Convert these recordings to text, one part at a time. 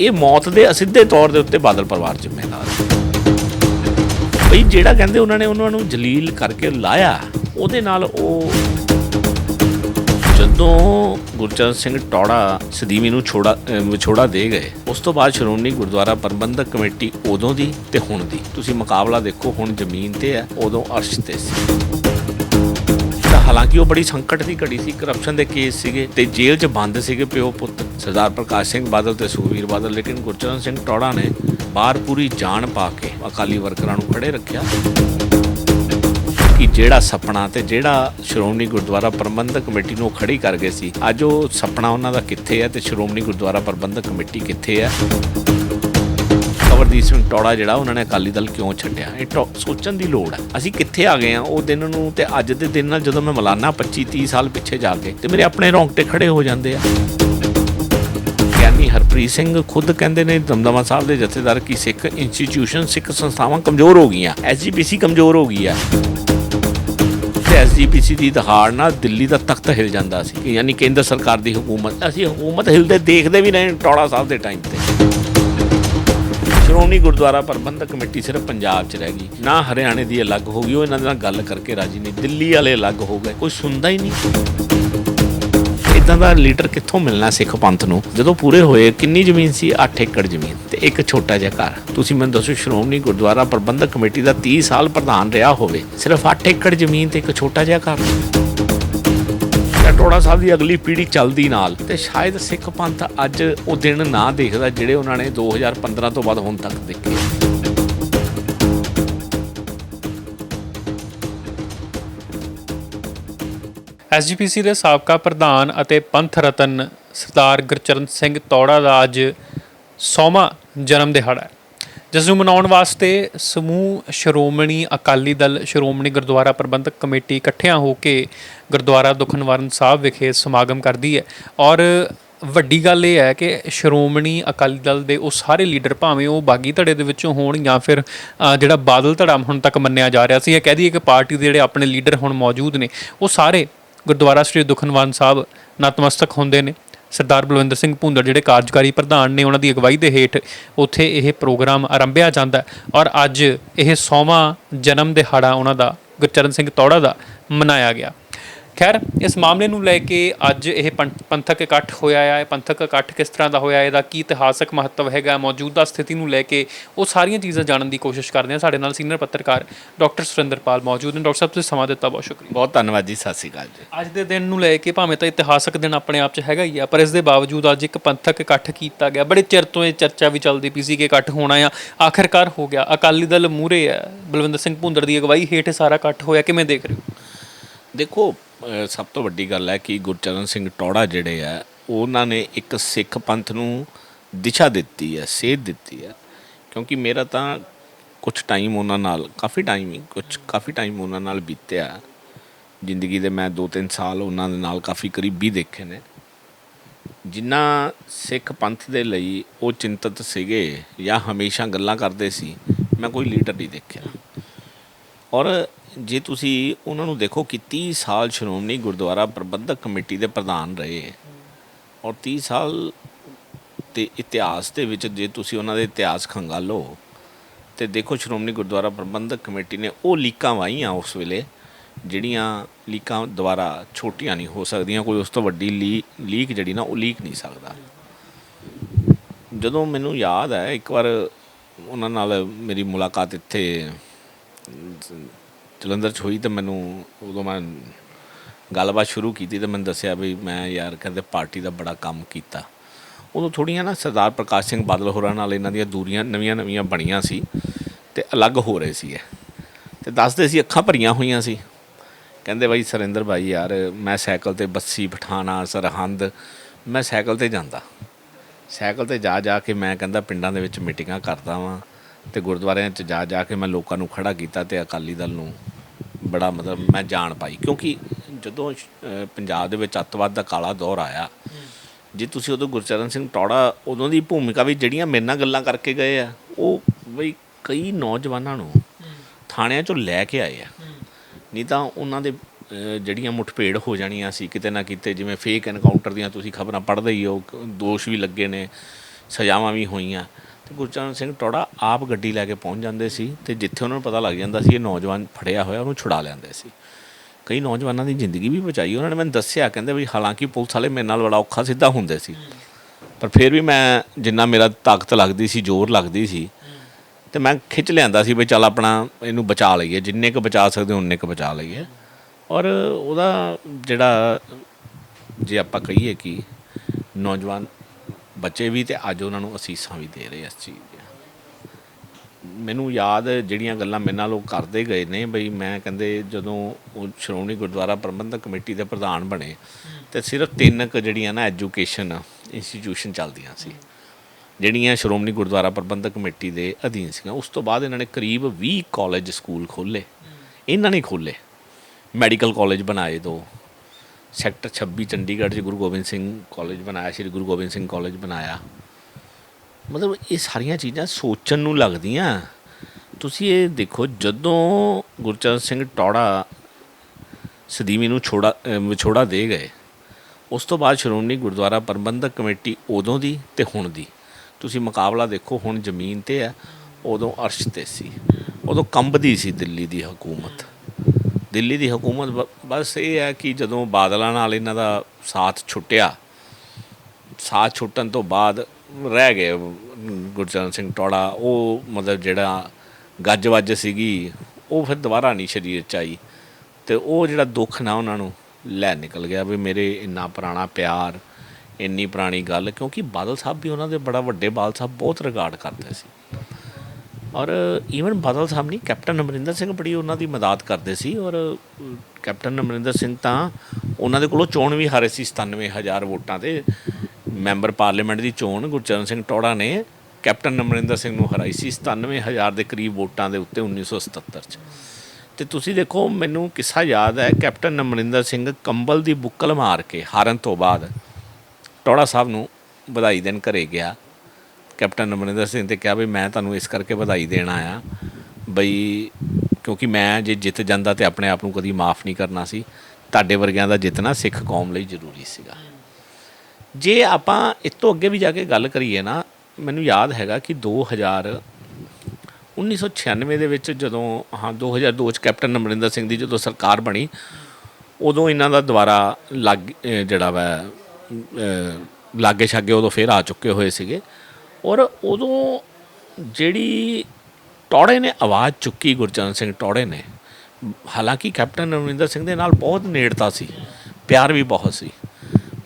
ਇਹ ਮੌਤ ਦੇ ਅਸਿੱਧੇ ਤੌਰ ਦੇ ਉੱਤੇ ਬਾਦਲ ਪਰਿਵਾਰ ਜ਼ਿੰਮੇਵਾਰ ਹੈ ਬਈ ਜਿਹੜਾ ਕਹਿੰਦੇ ਉਹਨਾਂ ਨੇ ਉਹਨਾਂ ਨੂੰ ਜਲੀਲ ਕਰਕੇ ਲਾਇਆ, ਉਹਦੇ ਨਾਲ ਉਹ ਜਦੋਂ ਗੁਰਚਰਨ ਸਿੰਘ ਟੌੜਾ ਸਦੀਵੀ ਨੂੰ ਛੋੜਾ ਵਿਛੋੜਾ ਦੇ ਗਏ, ਉਸ ਤੋਂ ਬਾਅਦ ਸ਼੍ਰੋਮਣੀ ਗੁਰਦੁਆਰਾ ਪ੍ਰਬੰਧਕ ਕਮੇਟੀ ਉਦੋਂ ਦੀ ਤੇ ਹੁਣ ਦੀ। ਤੁਸੀਂ ਮੁਕਾਬਲਾ ਦੇਖੋ, ਹੁਣ ਜ਼ਮੀਨ ਤੇ ਹੈ, ਉਦੋਂ ਅਰਸ਼ ਤੇ ਸੀ। ਹਾਲਾਂਕਿ ਉਹ ਬੜੀ ਸੰਕਟ ਦੀ ਘੜੀ ਸੀ ਕਰਪਸ਼ਨ ਦੇ ਕੇਸ ਸੀਗੇ ਤੇ ਜੇਲ੍ਹ 'ਚ ਬੰਦ ਸੀਗੇ ਪਿਓ ਪੁੱਤ। ਸਰਦਾਰ ਪ੍ਰਕਾਸ਼ ਸਿੰਘ ਬਾਦਲ ਤੇ ਸੁਖਵੀਰ ਬਾਦਲ, ਲੇਕਿਨ ਗੁਰਚਰਨ ਸਿੰਘ ਟੌੜਾ ਨੇ ਬਾਹਰ ਪੂਰੀ ਜਾਨ ਪਾ ਕੇ ਅਕਾਲੀ ਵਰਕਰਾਂ ਨੂੰ ਖੜੇ ਰੱਖਿਆ ਕਿ ਜਿਹੜਾ ਸੁਪਨਾ ਤੇ ਜਿਹੜਾ ਸ਼੍ਰੋਮਣੀ ਗੁਰਦੁਆਰਾ ਪ੍ਰਬੰਧਕ ਕਮੇਟੀ ਨੂੰ ਉਹ ਖੜੀ ਕਰ ਗਏ ਸੀ, ਅੱਜ ਉਹ ਸੁਪਨਾ ਉਹਨਾਂ ਦਾ ਕਿੱਥੇ ਹੈ ਤੇ ਸ਼੍ਰੋਮਣੀ ਗੁਰਦੁਆਰਾ ਪ੍ਰਬੰਧਕ ਕਮੇਟੀ ਕਿੱਥੇ ਹੈ? ਕਵਰਦੀਪ ਸਿੰਘ ਟੌੜਾ ਜਿਹੜਾ, ਉਹਨਾਂ ਨੇ ਅਕਾਲੀ ਦਲ ਕਿਉਂ ਛੱਡਿਆ? ਇਹ ਸੋਚਣ ਦੀ ਲੋੜ ਹੈ। ਅਸੀਂ ਕਿੱਥੇ ਆ ਗਏ ਆ ਉਹ ਦਿਨ ਨੂੰ ਤੇ ਅੱਜ ਦੇ ਦਿਨ ਨਾਲ ਜਦੋਂ ਮੈਂ ਮਿਲਾਨਾ 25 30 ਸਾਲ ਪਿੱਛੇ ਜਾ ਕੇ ਤੇ ਮੇਰੇ ਆਪਣੇ ਰੌਂਗਟੇ ਖੜੇ ਹੋ ਜਾਂਦੇ ਆ। ਗਿਆਨੀ ਹਰਪ੍ਰੀਤ ਸਿੰਘ ਖੁਦ ਕਹਿੰਦੇ ਨੇ, ਦਮਦਮਾ ਸਾਹਿਬ ਦੇ ਜਥੇਦਾਰ ਕੀ ਸਿੱਖ ਇੰਸਟੀਟਿਊਸ਼ਨ ਸਿੱਖ ਸੰਸਥਾਵਾਂ ਕਮਜ਼ੋਰ ਹੋ ਗਈਆਂ। ਐਸਜੀਪੀਸੀ ਕਮਜ਼ੋਰ ਹੋ ਗਈ ਆ। ਤੇ ਐਸਜੀਪੀਸੀ ਦੀ ਦਹਾੜ ਨਾਲ ਦਿੱਲੀ ਦਾ ਤਖਤ ਹਿਲ ਜਾਂਦਾ ਸੀ ਯਾਨੀ ਕੇਂਦਰ ਸਰਕਾਰ ਦੀ ਹਕੂਮਤ, ਅਸੀਂ ਹਕੂਮਤ ਹਿਲਦੇ ਦੇਖਦੇ ਵੀ ਰਹੇ ਟੌੜਾ ਸਾਹਿਬ ਦੇ ਟਾਈਮ ਤੇ। ਸ਼੍ਰੋਮਣੀ ਗੁਰਦੁਆਰਾ ਪ੍ਰਬੰਧਕ ਕਮੇਟੀ ਸਿਰਫ ਪੰਜਾਬ 'ਚ ਰਹਿ ਗਈ। ਨਾ ਹਰਿਆਣੇ ਦੀ ਅਲੱਗ ਹੋ ਗਈ, ਉਹ ਇਹਨਾਂ ਨਾਲ ਗੱਲ ਕਰਕੇ ਰਾਜੀ ਨਹੀਂ। ਦਿੱਲੀ ਵਾਲੇ ਅਲੱਗ ਹੋ ਗਏ, ਕੋਈ ਸੁਣਦਾ ਹੀ ਨਹੀਂ। ਇਦਾਂ ਦਾ ਲੀਡਰ ਕਿੱਥੋਂ ਮਿਲਣਾ ਸਿੱਖ ਪੰਥ ਨੂੰ? ਜਦੋਂ ਪੂਰੇ ਹੋਏ, ਕਿੰਨੀ ਜ਼ਮੀਨ ਸੀ? 8 ਏਕੜ ਜ਼ਮੀਨ ਤੇ ਇੱਕ ਛੋਟਾ ਜਿਹਾ ਘਰ। ਤੁਸੀਂ ਮੈਨੂੰ ਦੱਸੋ, ਸ਼੍ਰੋਮਣੀ ਗੁਰਦੁਆਰਾ ਪ੍ਰਬੰਧਕ ਕਮੇਟੀ ਦਾ 30 ਸਾਲ ਪ੍ਰਧਾਨ ਰਿਹਾ ਹੋਵੇ, ਸਿਰਫ 8 ਏਕੜ ਜ਼ਮੀਨ ਤੇ ਇੱਕ ਛੋਟਾ ਜਿਹਾ ਘਰ? ਟੋੜਾ ਸਾਹਿਬ ਦੀ ਅਗਲੀ ਪੀੜ੍ਹੀ ਚੱਲਦੀ ਨਾਲ ਤੇ ਸ਼ਾਇਦ ਸਿੱਖ ਪੰਥ ਅੱਜ ਉਹ ਦਿਨ ਨਾ ਦੇਖਦਾ ਜਿਹੜੇ ਉਹਨਾਂ ਨੇ 2015 ਤੋਂ ਬਾਅਦ ਹੁਣ ਤੱਕ ਦੇਖੇ। ਐਸਜੀਪੀਸੀ ਦੇ ਸਾਬਕਾ ਪ੍ਰਧਾਨ ਅਤੇ ਪੰਥ ਰਤਨ ਸਰਦਾਰ ਗੁਰਚਰਨ ਸਿੰਘ ਤੌੜਾ ਦਾ ਅੱਜ 100ਵਾਂ ਜਨਮ ਦਿਹਾੜਾ ਹੈ। ਜਿਸ ਨੂੰ ਮਨਾਉਣ ਵਾਸਤੇ ਸਮੂਹ ਸ਼੍ਰੋਮਣੀ ਅਕਾਲੀ ਦਲ ਸ਼੍ਰੋਮਣੀ ਗੁਰਦੁਆਰਾ ਪ੍ਰਬੰਧਕ ਕਮੇਟੀ ਇਕੱਠਿਆਂ ਹੋ ਕੇ ਗੁਰਦੁਆਰਾ ਦੁਖਨਿਵਾਰਨ ਸਾਹਿਬ ਵਿਖੇ ਸਮਾਗਮ ਕਰਦੀ ਹੈ। ਔਰ ਵੱਡੀ ਗੱਲ ਇਹ ਹੈ ਕਿ ਸ਼੍ਰੋਮਣੀ ਅਕਾਲੀ ਦਲ ਦੇ ਉਹ ਸਾਰੇ ਲੀਡਰ ਭਾਵੇਂ ਉਹ ਬਾਗੀ ਧੜੇ ਦੇ ਵਿੱਚੋਂ ਹੋਣ ਜਾਂ ਫਿਰ ਅ, ਜਿਹੜਾ ਬਾਦਲ ਧੜਾ ਹੁਣ ਤੱਕ ਮੰਨਿਆ ਜਾ ਰਿਹਾ ਸੀ ਇਹ ਕਹਿ ਦਈਏ ਕਿ ਪਾਰਟੀ ਦੇ ਜਿਹੜੇ ਆਪਣੇ ਲੀਡਰ ਹੁਣ ਮੌਜੂਦ ਨੇ ਉਹ ਸਾਰੇ ਗੁਰਦੁਆਰਾ ਸ੍ਰੀ ਦੁਖਨਿਵਾਰਨ ਸਾਹਿਬ ਨਤਮਸਤਕ ਹੁੰਦੇ ਨੇ। ਸਰਦਾਰ ਬਲਵਿੰਦਰ ਸਿੰਘ ਭੁੰਦੜ, ਜਿਹੜੇ ਕਾਰਜਕਾਰੀ ਪ੍ਰਧਾਨ ਨੇ ਉਹਨਾਂ ਦੀ ਅਗਵਾਈ ਦੇ ਹੇਠ ਉੱਥੇ ਇਹ ਪ੍ਰੋਗਰਾਮ ਆਰੰਭਿਆ ਜਾਂਦਾ ਔਰ ਅੱਜ ਇਹ 100ਵਾਂ ਜਨਮ ਦਿਹਾੜਾ ਉਹਨਾਂ ਦਾ, ਗੁਰਚਰਨ ਸਿੰਘ ਤੌੜਾ ਦਾ ਮਨਾਇਆ ਗਿਆ। ਖੈਰ ਇਸ ਮਾਮਲੇ ਨੂੰ ਲੈ ਕੇ ਅੱਜ ਇਹ ਪੰਥਕ ਇਕੱਠ ਹੋਇਆ ਹੈ ਪੰਥਕ ਇਕੱਠ ਕਿਸ ਤਰ੍ਹਾਂ ਦਾ ਹੋਇਆ ਇਹਦਾ ਕੀ ਇਤਿਹਾਸਕ ਮਹੱਤਵ ਹੈਗਾ ਮੌਜੂਦਾ ਸਥਿਤੀ ਨੂੰ ਲੈ ਕੇ ਉਹ ਸਾਰੀਆਂ ਚੀਜ਼ਾਂ ਜਾਣਨ ਦੀ ਕੋਸ਼ਿਸ਼ ਕਰਦੇ ਹਾਂ। ਸਾਡੇ ਨਾਲ ਸੀਨੀਅਰ ਪੱਤਰਕਾਰ ਡਾਕਟਰ ਸੁਰਿੰਦਰਪਾਲ ਮੌਜੂਦ ਨੇ। ਡਾਕਟਰ ਸਾਹਿਬ ਤੁਸੀਂ ਸਮਾਂ ਦਿੱਤਾ ਬਹੁਤ ਸ਼ੁਕਰੀਆ। ਬਹੁਤ ਧੰਨਵਾਦ ਜੀ ਸਤਿ ਸ਼੍ਰੀ ਅਕਾਲ ਜੀ। ਅੱਜ ਦੇ ਦਿਨ ਨੂੰ ਲੈ ਕੇ ਭਾਵੇਂ ਤਾਂ ਇਤਿਹਾਸਕ ਦਿਨ ਆਪਣੇ ਆਪ 'ਚ ਹੈਗਾ ਹੀ ਆ ਪਰ ਇਸ ਦੇ ਬਾਵਜੂਦ ਅੱਜ ਇੱਕ ਪੰਥਕ ਇਕੱਠ ਕੀਤਾ ਗਿਆ। ਬੜੇ ਚਿਰ ਤੋਂ ਇਹ ਚਰਚਾ ਵੀ ਚੱਲਦੀ ਪਈ ਸੀ ਕਿ ਇਕੱਠ ਹੋਣਾ ਆ। ਆਖਰਕਾਰ ਹੋ ਗਿਆ। ਅਕਾਲੀ ਦਲ ਮੂਰੇ ਆ। ਬਲਵਿੰਦਰ ਸਿੰਘ ਭੁੰਦੜ ਦੀ ਅਗਵਾਈ ਹੇਠ ਸਾਰਾ ਇਕੱਠ ਹੋਇਆ। ਕਿਵੇਂ ਦੇਖ ਰਹੇ ਹੋ? ਦੇਖੋ ਸਭ ਤੋਂ ਵੱਡੀ ਗੱਲ ਹੈ ਕਿ ਗੁਰਚਰਨ ਸਿੰਘ ਟੌੜਾ ਜਿਹੜੇ ਆ, ਉਹਨਾਂ ਨੇ ਇੱਕ ਸਿੱਖ ਪੰਥ ਨੂੰ ਦਿਸ਼ਾ ਦਿੱਤੀ ਹੈ, ਸੇਧ ਦਿੱਤੀ ਹੈ। ਕਿਉਂਕਿ ਮੇਰਾ ਤਾਂ ਕੁਝ ਟਾਈਮ ਉਹਨਾਂ ਨਾਲ, ਕਾਫੀ ਟਾਈਮ ਹੀ ਕੁਝ ਕਾਫੀ ਟਾਈਮ ਉਹਨਾਂ ਨਾਲ ਬੀਤਿਆ। ਜ਼ਿੰਦਗੀ ਦੇ ਮੈਂ 2-3 ਸਾਲ ਉਹਨਾਂ ਦੇ ਨਾਲ ਕਾਫੀ ਕਰੀਬੀ ਦੇਖੇ ਨੇ। ਜਿੰਨਾ ਸਿੱਖ ਪੰਥ ਦੇ ਲਈ ਉਹ ਚਿੰਤਤ ਸੀਗੇ ਜਾਂ ਹਮੇਸ਼ਾ ਗੱਲਾਂ ਕਰਦੇ ਸੀ, ਮੈਂ ਕੋਈ ਲੀਡਰ ਨਹੀਂ ਦੇਖਿਆ। ਔਰ ਜੇ ਤੁਸੀਂ ਉਹਨਾਂ ਨੂੰ ਦੇਖੋ ਕਿ 30 ਸਾਲ ਸ਼੍ਰੋਮਣੀ ਗੁਰਦੁਆਰਾ ਪ੍ਰਬੰਧਕ ਕਮੇਟੀ ਦੇ ਪ੍ਰਧਾਨ ਰਹੇ ਔਰ 30 ਸਾਲ ਤੇ ਇਤਿਹਾਸ ਦੇ ਵਿੱਚ ਜੇ ਤੁਸੀਂ ਉਹਨਾਂ ਦੇ ਇਤਿਹਾਸ ਖੰਗਾਲੋ ਤੇ ਦੇਖੋ ਸ਼੍ਰੋਮਣੀ ਗੁਰਦੁਆਰਾ ਪ੍ਰਬੰਧਕ ਕਮੇਟੀ ਨੇ ਉਹ ਲੀਕਾਂ ਵਾਈਆਂ ਉਸ ਵੇਲੇ ਜਿਹੜੀਆਂ ਲੀਕਾਂ ਦੁਆਰਾ ਛੋਟੀਆਂ ਨਹੀਂ ਹੋ ਸਕਦੀਆਂ, ਕੋਈ ਉਸ ਤੋਂ ਵੱਡੀ ਲੀ, ਲੀਕ ਜਿਹੜੀ ਨਾ ਉਹ ਲੀਕ ਨਹੀਂ ਸਕਦਾ। ਜਦੋਂ ਮੈਨੂੰ ਯਾਦ ਹੈ, ਇੱਕ ਵਾਰ ਉਹਨਾਂ ਨਾਲ ਮੇਰੀ ਮੁਲਾਕਾਤ ਇੱਥੇ ਜਲੰਧਰ 'ਚ ਹੋਈ ਤਾਂ ਮੈਨੂੰ ਉਦੋਂ ਮੈਂ ਗੱਲਬਾਤ ਸ਼ੁਰੂ ਕੀਤੀ ਤੇ ਮੈਨੂੰ ਦੱਸਿਆ ਵੀ ਮੈਂ ਯਾਰ ਕਹਿੰਦੇ ਪਾਰਟੀ ਦਾ ਬੜਾ ਕੰਮ ਕੀਤਾ। ਉਦੋਂ ਥੋੜੀਆਂ ਨਾ ਸਰਦਾਰ ਪ੍ਰਕਾਸ਼ ਸਿੰਘ ਬਾਦਲ ਹੋਰਾਂ ਨਾਲ ਇਹਨਾਂ ਦੀਆਂ ਦੂਰੀਆਂ ਨਵੀਆਂ ਨਵੀਆਂ ਬਣੀਆਂ ਸੀ ਤੇ ਅਲੱਗ ਹੋ ਰਹੇ ਸੀ ਇਹ ਤੇ ਦੱਸਦੇ ਸੀ ਅੱਖਾਂ ਭਰੀਆਂ ਹੋਈਆਂ ਸੀ। ਕਹਿੰਦੇ ਬਾਈ ਸਰਿੰਦਰ ਭਾਈ ਯਾਰ ਮੈਂ ਸਾਈਕਲ ਤੇ ਬੱਸੀ ਪਠਾਣਾ ਸਰਹੰਦ, ਮੈਂ ਸਾਈਕਲ ਤੇ ਜਾਂਦਾ। ਸਾਈਕਲ ਤੇ ਜਾ ਜਾ ਕੇ ਮੈਂ ਕਹਿੰਦਾ ਪਿੰਡਾਂ ਦੇ ਵਿੱਚ ਮੀਟਿੰਗਾਂ ਕਰਦਾ ਵਾਂ। ਤੇ ਗੁਰਦੁਆਰਿਆਂ 'ਚ ਜਾ ਜਾ ਕੇ ਮੈਂ ਲੋਕਾਂ ਨੂੰ ਖੜਾ ਕੀਤਾ ਤੇ ਅਕਾਲੀ ਦਲ ਨੂੰ ਬੜਾ ਮਤਲਬ ਮੈਂ ਜਾਣ ਪਾਈ। ਕਿਉਂਕਿ ਜਦੋਂ ਪੰਜਾਬ ਦੇ ਵਿੱਚ ਅੱਤਵਾਦ ਦਾ ਕਾਲਾ ਦੌਰ ਆਇਆ, ਜੇ ਤੁਸੀਂ ਉਦੋਂ ਗੁਰਚਰਨ ਸਿੰਘ ਟੌੜਾ, ਉਦੋਂ ਦੀ ਭੂਮਿਕਾ ਵੀ ਜਿਹੜੀਆਂ ਮੇਰੇ ਨਾਲ ਗੱਲਾਂ ਕਰਕੇ ਗਏ ਆ, ਉਹ ਬਈ ਕਈ ਨੌਜਵਾਨਾਂ ਨੂੰ ਥਾਣਿਆਂ 'ਚੋਂ ਲੈ ਕੇ ਆਏ ਆ। ਨਹੀਂ ਤਾਂ ਉਹਨਾਂ ਦੇ ਜਿਹੜੀਆਂ ਮੁਠਭੇੜ ਹੋ ਜਾਣੀਆਂ ਸੀ ਕਿਤੇ ਨਾ ਕਿਤੇ, ਜਿਵੇਂ ਫੇਕ ਐਨਕਾਊਂਟਰ ਦੀਆਂ ਤੁਸੀਂ ਖਬਰਾਂ ਪੜ੍ਹਦੇ ਹੀ ਹੋ, ਦੋਸ਼ ਵੀ ਲੱਗੇ ਨੇ, ਸਜ਼ਾਵਾਂ ਵੀ ਹੋਈਆਂ। ਤੇ ਗੁਰਚਰਨ ਸਿੰਘ ਟੋੜਾ ਆਪ ਗੱਡੀ ਲੈ ਕੇ ਪਹੁੰਚ ਜਾਂਦੇ ਸੀ ਤੇ ਜਿੱਥੇ ਉਹਨਾਂ ਨੂੰ ਪਤਾ ਲੱਗ ਜਾਂਦਾ ਸੀ ਇਹ ਨੌਜਵਾਨ ਫੜਿਆ ਹੋਇਆ, ਉਹਨੂੰ ਛੁਡਾ ਲੈਂਦੇ ਸੀ। ਕਈ ਨੌਜਵਾਨਾਂ ਦੀ ਜ਼ਿੰਦਗੀ ਵੀ ਬਚਾਈ। ਉਹਨਾਂ ਨੇ ਮੈਨੂੰ ਦੱਸਿਆ, ਕਹਿੰਦੇ ਵੀ ਹਾਲਾਂਕਿ ਪੁਲਿਸ ਵਾਲੇ ਮੇਰੇ ਨਾਲ ਬੜਾ ਔਖਾ ਸਿੱਧਾ ਹੁੰਦੇ ਸੀ। ਪਰ ਫਿਰ ਵੀ ਮੈਂ ਜਿੰਨਾ ਮੇਰਾ ਤਾਕਤ ਲੱਗਦੀ ਸੀ, ਜ਼ੋਰ ਲੱਗਦੀ ਸੀ, ਤੇ ਮੈਂ ਖਿੱਚ ਲਿਆਂਦਾ ਸੀ ਵੀ ਚੱਲ ਆਪਣਾ ਇਹਨੂੰ ਬਚਾ ਲਈਏ। ਜਿੰਨੇ ਕੁ ਬਚਾ ਸਕਦੇ ਉਨੇ ਕੁ ਬਚਾ ਲਈਏ। ਔਰ ਉਹਦਾ ਜਿਹੜਾ ਜੇ ਆਪਾਂ ਕਹੀਏ ਕਿ ਨੌਜਵਾਨ ਬੱਚੇ ਵੀ ਤੇ ਅੱਜ ਉਹਨਾਂ ਨੂੰ ਅਸੀਸਾਂ ਵੀ ਦੇ ਰਹੇ ਇਸ ਚੀਜ਼ ਦੀਆਂ। ਮੈਨੂੰ ਯਾਦ ਜਿਹੜੀਆਂ ਗੱਲਾਂ ਮੇਰੇ ਨਾਲ ਉਹ ਕਰਦੇ ਗਏ ਨੇ, ਬਈ ਮੈਂ ਕਹਿੰਦੇ ਜਦੋਂ ਉਹ ਸ਼੍ਰੋਮਣੀ ਗੁਰਦੁਆਰਾ ਪ੍ਰਬੰਧਕ ਕਮੇਟੀ ਦੇ ਪ੍ਰਧਾਨ ਬਣੇ ਤੇ ਸਿਰਫ ਤਿੰਨ ਕੁ ਜਿਹੜੀਆਂ ਨਾ ਐਜੂਕੇਸ਼ਨ ਇੰਸਟੀਟਿਊਸ਼ਨ ਚੱਲਦੀਆਂ ਸੀ, ਜਿਹੜੀਆਂ ਸ਼੍ਰੋਮਣੀ ਗੁਰਦੁਆਰਾ ਪ੍ਰਬੰਧਕ ਕਮੇਟੀ ਦੇ ਅਧੀਨ ਸੀਗੀਆਂ। ਉਸ ਤੋਂ ਬਾਅਦ ਇਹਨਾਂ ਨੇ ਕਰੀਬ 20 ਕਾਲਜ ਸਕੂਲ ਖੋਲੇ ਇਹਨਾਂ ਨੇ ਖੋਲੇ ਮੈਡੀਕਲ ਕਾਲਜ ਬਣਾਏ ਦੋ। ਸੈਕਟਰ 26 ਚੰਡੀਗੜ੍ਹ 'ਚ ਗੁਰੂ ਗੋਬਿੰਦ ਸਿੰਘ ਕਾਲਜ ਬਣਾਇਆ, ਸ਼੍ਰੀ ਗੁਰੂ ਗੋਬਿੰਦ ਸਿੰਘ ਕਾਲਜ ਬਣਾਇਆ। ਮਤਲਬ ਇਹ ਸਾਰੀਆਂ ਚੀਜ਼ਾਂ ਸੋਚਣ ਨੂੰ ਲੱਗਦੀਆਂ। ਤੁਸੀਂ ਇਹ ਦੇਖੋ, ਜਦੋਂ ਗੁਰਚਰਨ ਸਿੰਘ ਟੌੜਾ ਸਦੀਵੀ ਨੂੰ ਛੋੜਾ, ਅਹ ਵਿਛੋੜਾ ਦੇ ਗਏ, ਉਸ ਤੋਂ ਬਾਅਦ ਸ਼੍ਰੋਮਣੀ ਗੁਰਦੁਆਰਾ ਪ੍ਰਬੰਧਕ ਕਮੇਟੀ ਉਦੋਂ ਦੀ ਤੇ ਹੁਣ ਦੀ। ਤੁਸੀਂ ਮੁਕਾਬਲਾ ਦੇਖੋ, ਹੁਣ ਜ਼ਮੀਨ ਤੇ ਹੈ, ਉਦੋਂ ਅਰਸ਼ ਤੇ ਸੀ, ਉਦੋਂ ਕੰਬਦੀ ਸੀ ਦਿੱਲੀ ਦੀ ਹਕੂਮਤ। ਦਿੱਲੀ ਦੀ ਹਕੂਮਤ ਬ- ਬਸ ਇਹ ਹੈ ਕਿ ਜਦੋਂ ਬਾਦਲਾਂ ਨਾਲ ਇਹਨਾਂ ਦਾ ਸਾਥ ਛੁੱਟਿਆ, ਸਾਥ ਛੁੱਟਣ ਤੋਂ ਬਾਅਦ ਰਹਿ ਗਏ ਗੁਰਚਰਨ ਸਿੰਘ ਟੋੜਾ, ਉਹ ਮਤਲਬ ਜਿਹੜਾ ਗੱਜ ਵੱਜ ਸੀਗੀ, ਉਹ ਫਿਰ ਦੁਬਾਰਾ ਨਹੀਂ ਸਰੀਰ ਚ ਆਈ ਤੇ ਉਹ ਜਿਹੜਾ ਦੁੱਖ ਨਾ ਉਹਨਾਂ ਨੂੰ ਲੈ ਨਿਕਲ ਗਿਆ ਵੀ ਮੇਰੇ ਇੰਨਾ ਪੁਰਾਣਾ ਪਿਆਰ, ਇੰਨੀ ਪੁਰਾਣੀ ਗੱਲ, ਕਿਉਂਕਿ ਬਾਦਲ ਸਾਹਿਬ ਵੀ ਉਹਨਾਂ ਦੇ ਬੜਾ ਵੱਡੇ ਬਾਦਲ ਸਾਹਿਬ ਬਹੁਤ ਰਿਗਾਰਡ ਕਰਦੇ ਸੀ। ਔਰ ਈਵਨ ਬਾਦਲ ਸਾਹਿਬ ਨਹੀਂ, ਕੈਪਟਨ ਅਮਰਿੰਦਰ ਸਿੰਘ ਬੜੀ ਉਹਨਾਂ ਦੀ ਮਦਦ ਕਰਦੇ ਸੀ ਔਰ, ਕੈਪਟਨ ਅਮਰਿੰਦਰ ਸਿੰਘ ਤਾਂ ਉਹਨਾਂ ਦੇ ਕੋਲੋਂ ਚੋਣ ਵੀ ਹਾਰੇ ਸੀ 97000 ਵੋਟਾਂ ਤੇ। ਮੈਂਬਰ ਪਾਰਲੀਮੈਂਟ ਦੀ ਚੋਣ, ਗੁਰਚਰਨ ਸਿੰਘ ਟੋੜਾ ਨੇ ਕੈਪਟਨ ਅਮਰਿੰਦਰ ਸਿੰਘ ਨੂੰ ਹਰਾਈ ਸੀ 97000 ਦੇ ਕਰੀਬ ਵੋਟਾਂ ਦੇ ਉੱਤੇ 1977 ਚ। ਤੇ ਤੁਸੀਂ ਦੇਖੋ, ਮੈਨੂੰ ਕਿੱਸਾ ਯਾਦ ਹੈ, ਕੈਪਟਨ ਅਮਰਿੰਦਰ ਸਿੰਘ ਕੰਬਲ ਦੀ ਬੁੱਕਲ ਮਾਰ ਕੇ ਹਾਰਨ ਤੋਂ ਬਾਅਦ ਟੋੜਾ ਸਾਹਿਬ ਨੂੰ ਵਧਾਈ ਦੇਣ ਘਰੇ ਗਿਆ। ਕੈਪਟਨ ਅਮਰਿੰਦਰ ਸਿੰਘ ਤੇ ਕਿਹਾ ਵੀ ਮੈਂ ਤੁਹਾਨੂੰ ਇਸ ਕਰਕੇ ਵਧਾਈ ਦੇਣ ਆਇਆ ਬਈ ਕਿਉਂਕਿ ਮੈਂ ਜੇ ਜਿੱਤ ਜਾਂਦਾ ਤੇ ਆਪਣੇ ਆਪ ਨੂੰ ਕਦੀ ਮਾਫ ਨਹੀਂ ਕਰਨਾ ਸੀ, ਤੁਹਾਡੇ ਵਰਗਿਆਂ ਦਾ ਜਿੱਤਣਾ ਸਿੱਖ ਕੌਮ ਲਈ ਜ਼ਰੂਰੀ ਸੀਗਾ। ਜੇ ਆਪਾਂ ਇਸ ਤੋਂ ਅੱਗੇ ਵੀ ਜਾ ਕੇ ਗੱਲ ਕਰੀਏ ਨਾ, ਮੈਨੂੰ ਯਾਦ ਹੈਗਾ ਕਿ 2000 1996 ਦੇ ਵਿੱਚ ਜਦੋਂ, ਹਾਂ 2002 ਚ ਕੈਪਟਨ ਅਮਰਿੰਦਰ ਸਿੰਘ ਦੀ ਜਦੋਂ ਸਰਕਾਰ ਬਣੀ, ਉਦੋਂ ਇਹਨਾਂ ਦਾ ਦੁਬਾਰਾ ਲੱਗ ਜਿਹੜਾ ਵਾ ਲਾਗੇ ਛਾਗੇ ਉਦੋਂ ਫੇਰ ਆ ਚੁੱਕੇ ਹੋਏ ਸੀਗੇ। ਔਰ ਉਦੋਂ ਜਿਹੜੀ ਟੌੜੇ ਨੇ ਆਵਾਜ਼ ਚੁੱਕੀ ਗੁਰਚਰਨ ਸਿੰਘ ਟੌੜੇ ਨੇ, ਹਾਲਾਂਕਿ ਕੈਪਟਨ ਅਮਰਿੰਦਰ ਸਿੰਘ ਦੇ ਨਾਲ ਬਹੁਤ ਨੇੜਤਾ ਸੀ, ਪਿਆਰ ਵੀ ਬਹੁਤ ਸੀ,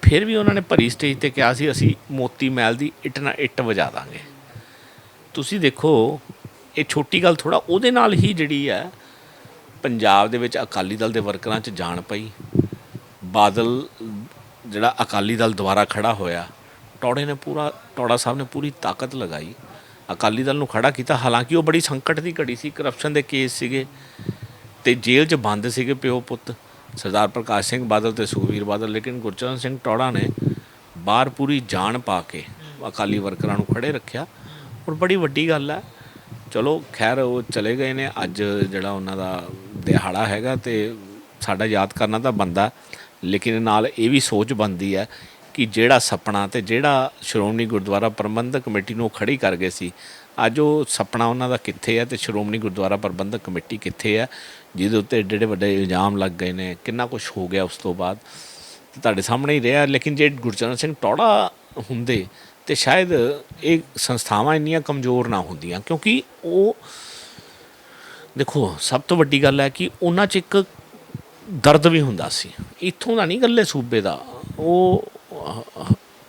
ਫਿਰ ਵੀ ਉਹਨਾਂ ਨੇ ਭਰੀ ਸਟੇਜ ਤੇ ਕਿਹਾ ਸੀ, ਅਸੀਂ ਮੋਤੀ ਮਹਿਲ ਦੀ ਇੱਟ ਨਾਲ ਇੱਟ ਵਜਾ ਦਾਂਗੇ। ਤੁਸੀਂ ਦੇਖੋ, ਇਹ ਛੋਟੀ ਗੱਲ ਥੋੜਾ ਉਹਦੇ ਨਾਲ ਹੀ ਜਿਹੜੀ ਹੈ, ਪੰਜਾਬ ਦੇ ਵਿੱਚ ਅਕਾਲੀ ਦਲ ਦੇ ਵਰਕਰਾਂ 'ਚ ਜਾਣ ਪਈ, ਬਾਦਲ ਜਿਹੜਾ ਅਕਾਲੀ ਦਲ ਦੁਆਰਾ ਖੜਾ ਹੋਇਆ ਟੌੜੇ ਨੇ ਪੂਰਾ, ਟੌੜਾ ਸਾਹਿਬ ਨੇ ਪੂਰੀ ਤਾਕਤ ਲਗਾਈ। ਅਕਾਲੀ ਦਲ ਨੂੰ ਖੜਾ ਕੀਤਾ। ਹਾਲਾਂਕਿ ਉਹ ਬੜੀ ਸੰਕਟ ਦੀ ਘੜੀ ਸੀ ਕਰਪਸ਼ਨ ਦੇ ਕੇਸ ਸੀਗੇ ਤੇ ਜੇਲ੍ਹ 'ਚ ਬੰਦ ਸੀਗੇ ਪਿਓ ਪੁੱਤ। ਸਰਦਾਰ ਪ੍ਰਕਾਸ਼ ਸਿੰਘ ਬਾਦਲ ਤੇ ਸੁਖਵੀਰ ਬਾਦਲ, ਲੇਕਿਨ ਗੁਰਚਰਨ ਸਿੰਘ ਟੌੜਾ ਨੇ ਬਾਹਰ ਪੂਰੀ ਜਾਨ ਪਾ ਕੇ ਅਕਾਲੀ ਵਰਕਰਾਂ ਨੂੰ ਖੜੇ ਰੱਖਿਆ। ਔਰ ਬੜੀ ਵੱਡੀ ਗੱਲ ਹੈ। ਚਲੋ, ਖੈਰ ਉਹ ਚਲੇ ਗਏ ਨੇ। ਅੱਜ ਜਿਹੜਾ ਉਹਨਾਂ ਦਾ ਦਿਹਾੜਾ ਹੈਗਾ ਤੇ ਸਾਡਾ ਯਾਦ ਕਰਨਾ ਤਾਂ ਬੰਦਾ ਲੇਕਿਨ ਨਾਲ ਇਹ ਵੀ ਸੋਚ ਬੰਦੀ ਹੈ ਕਿ ਜਿਹੜਾ ਸੁਪਨਾ ਤੇ ਜਿਹੜਾ ਸ਼੍ਰੋਮਣੀ ਗੁਰਦੁਆਰਾ ਪ੍ਰਬੰਧਕ ਕਮੇਟੀ ਨੂੰ ਉਹ ਖੜੀ ਕਰ ਗਏ ਸੀ, ਅੱਜ ਉਹ ਸੁਪਨਾ ਉਹਨਾਂ ਦਾ ਕਿੱਥੇ ਹੈ ਤੇ ਸ਼੍ਰੋਮਣੀ ਗੁਰਦੁਆਰਾ ਪ੍ਰਬੰਧਕ ਕਮੇਟੀ ਕਿੱਥੇ ਹੈ, ਜਿਹਦੇ ਉੱਤੇ ਏਡੇ ਏਡੇ ਵੱਡੇ ਇਲਜ਼ਾਮ ਲੱਗ ਗਏ ਨੇ, ਕਿੰਨਾ ਕੁਝ ਹੋ ਗਿਆ ਉਸ ਤੋਂ ਬਾਅਦ, ਤੇ ਤੁਹਾਡੇ ਸਾਹਮਣੇ ਹੀ ਰਿਹਾ। ਲੇਕਿਨ ਜੇ ਗੁਰਚਰਨ ਸਿੰਘ ਟੌੜਾ ਹੁੰਦੇ ਤੇ ਸ਼ਾਇਦ ਇਹ ਸੰਸਥਾਵਾਂ ਇੰਨੀਆਂ ਕਮਜ਼ੋਰ ਨਾ ਹੁੰਦੀਆਂ, ਕਿਉਂਕਿ ਉਹ ਦੇਖੋ, ਸਭ ਤੋਂ ਵੱਡੀ ਗੱਲ ਹੈ ਕਿ ਉਹਨਾਂ 'ਚ ਇੱਕ ਦਰਦ ਵੀ ਹੁੰਦਾ ਸੀ। ਇੱਥੋਂ ਦਾ ਨਹੀਂ ਗੱਲੇ ਸੂਬੇ ਦਾ, ਉਹ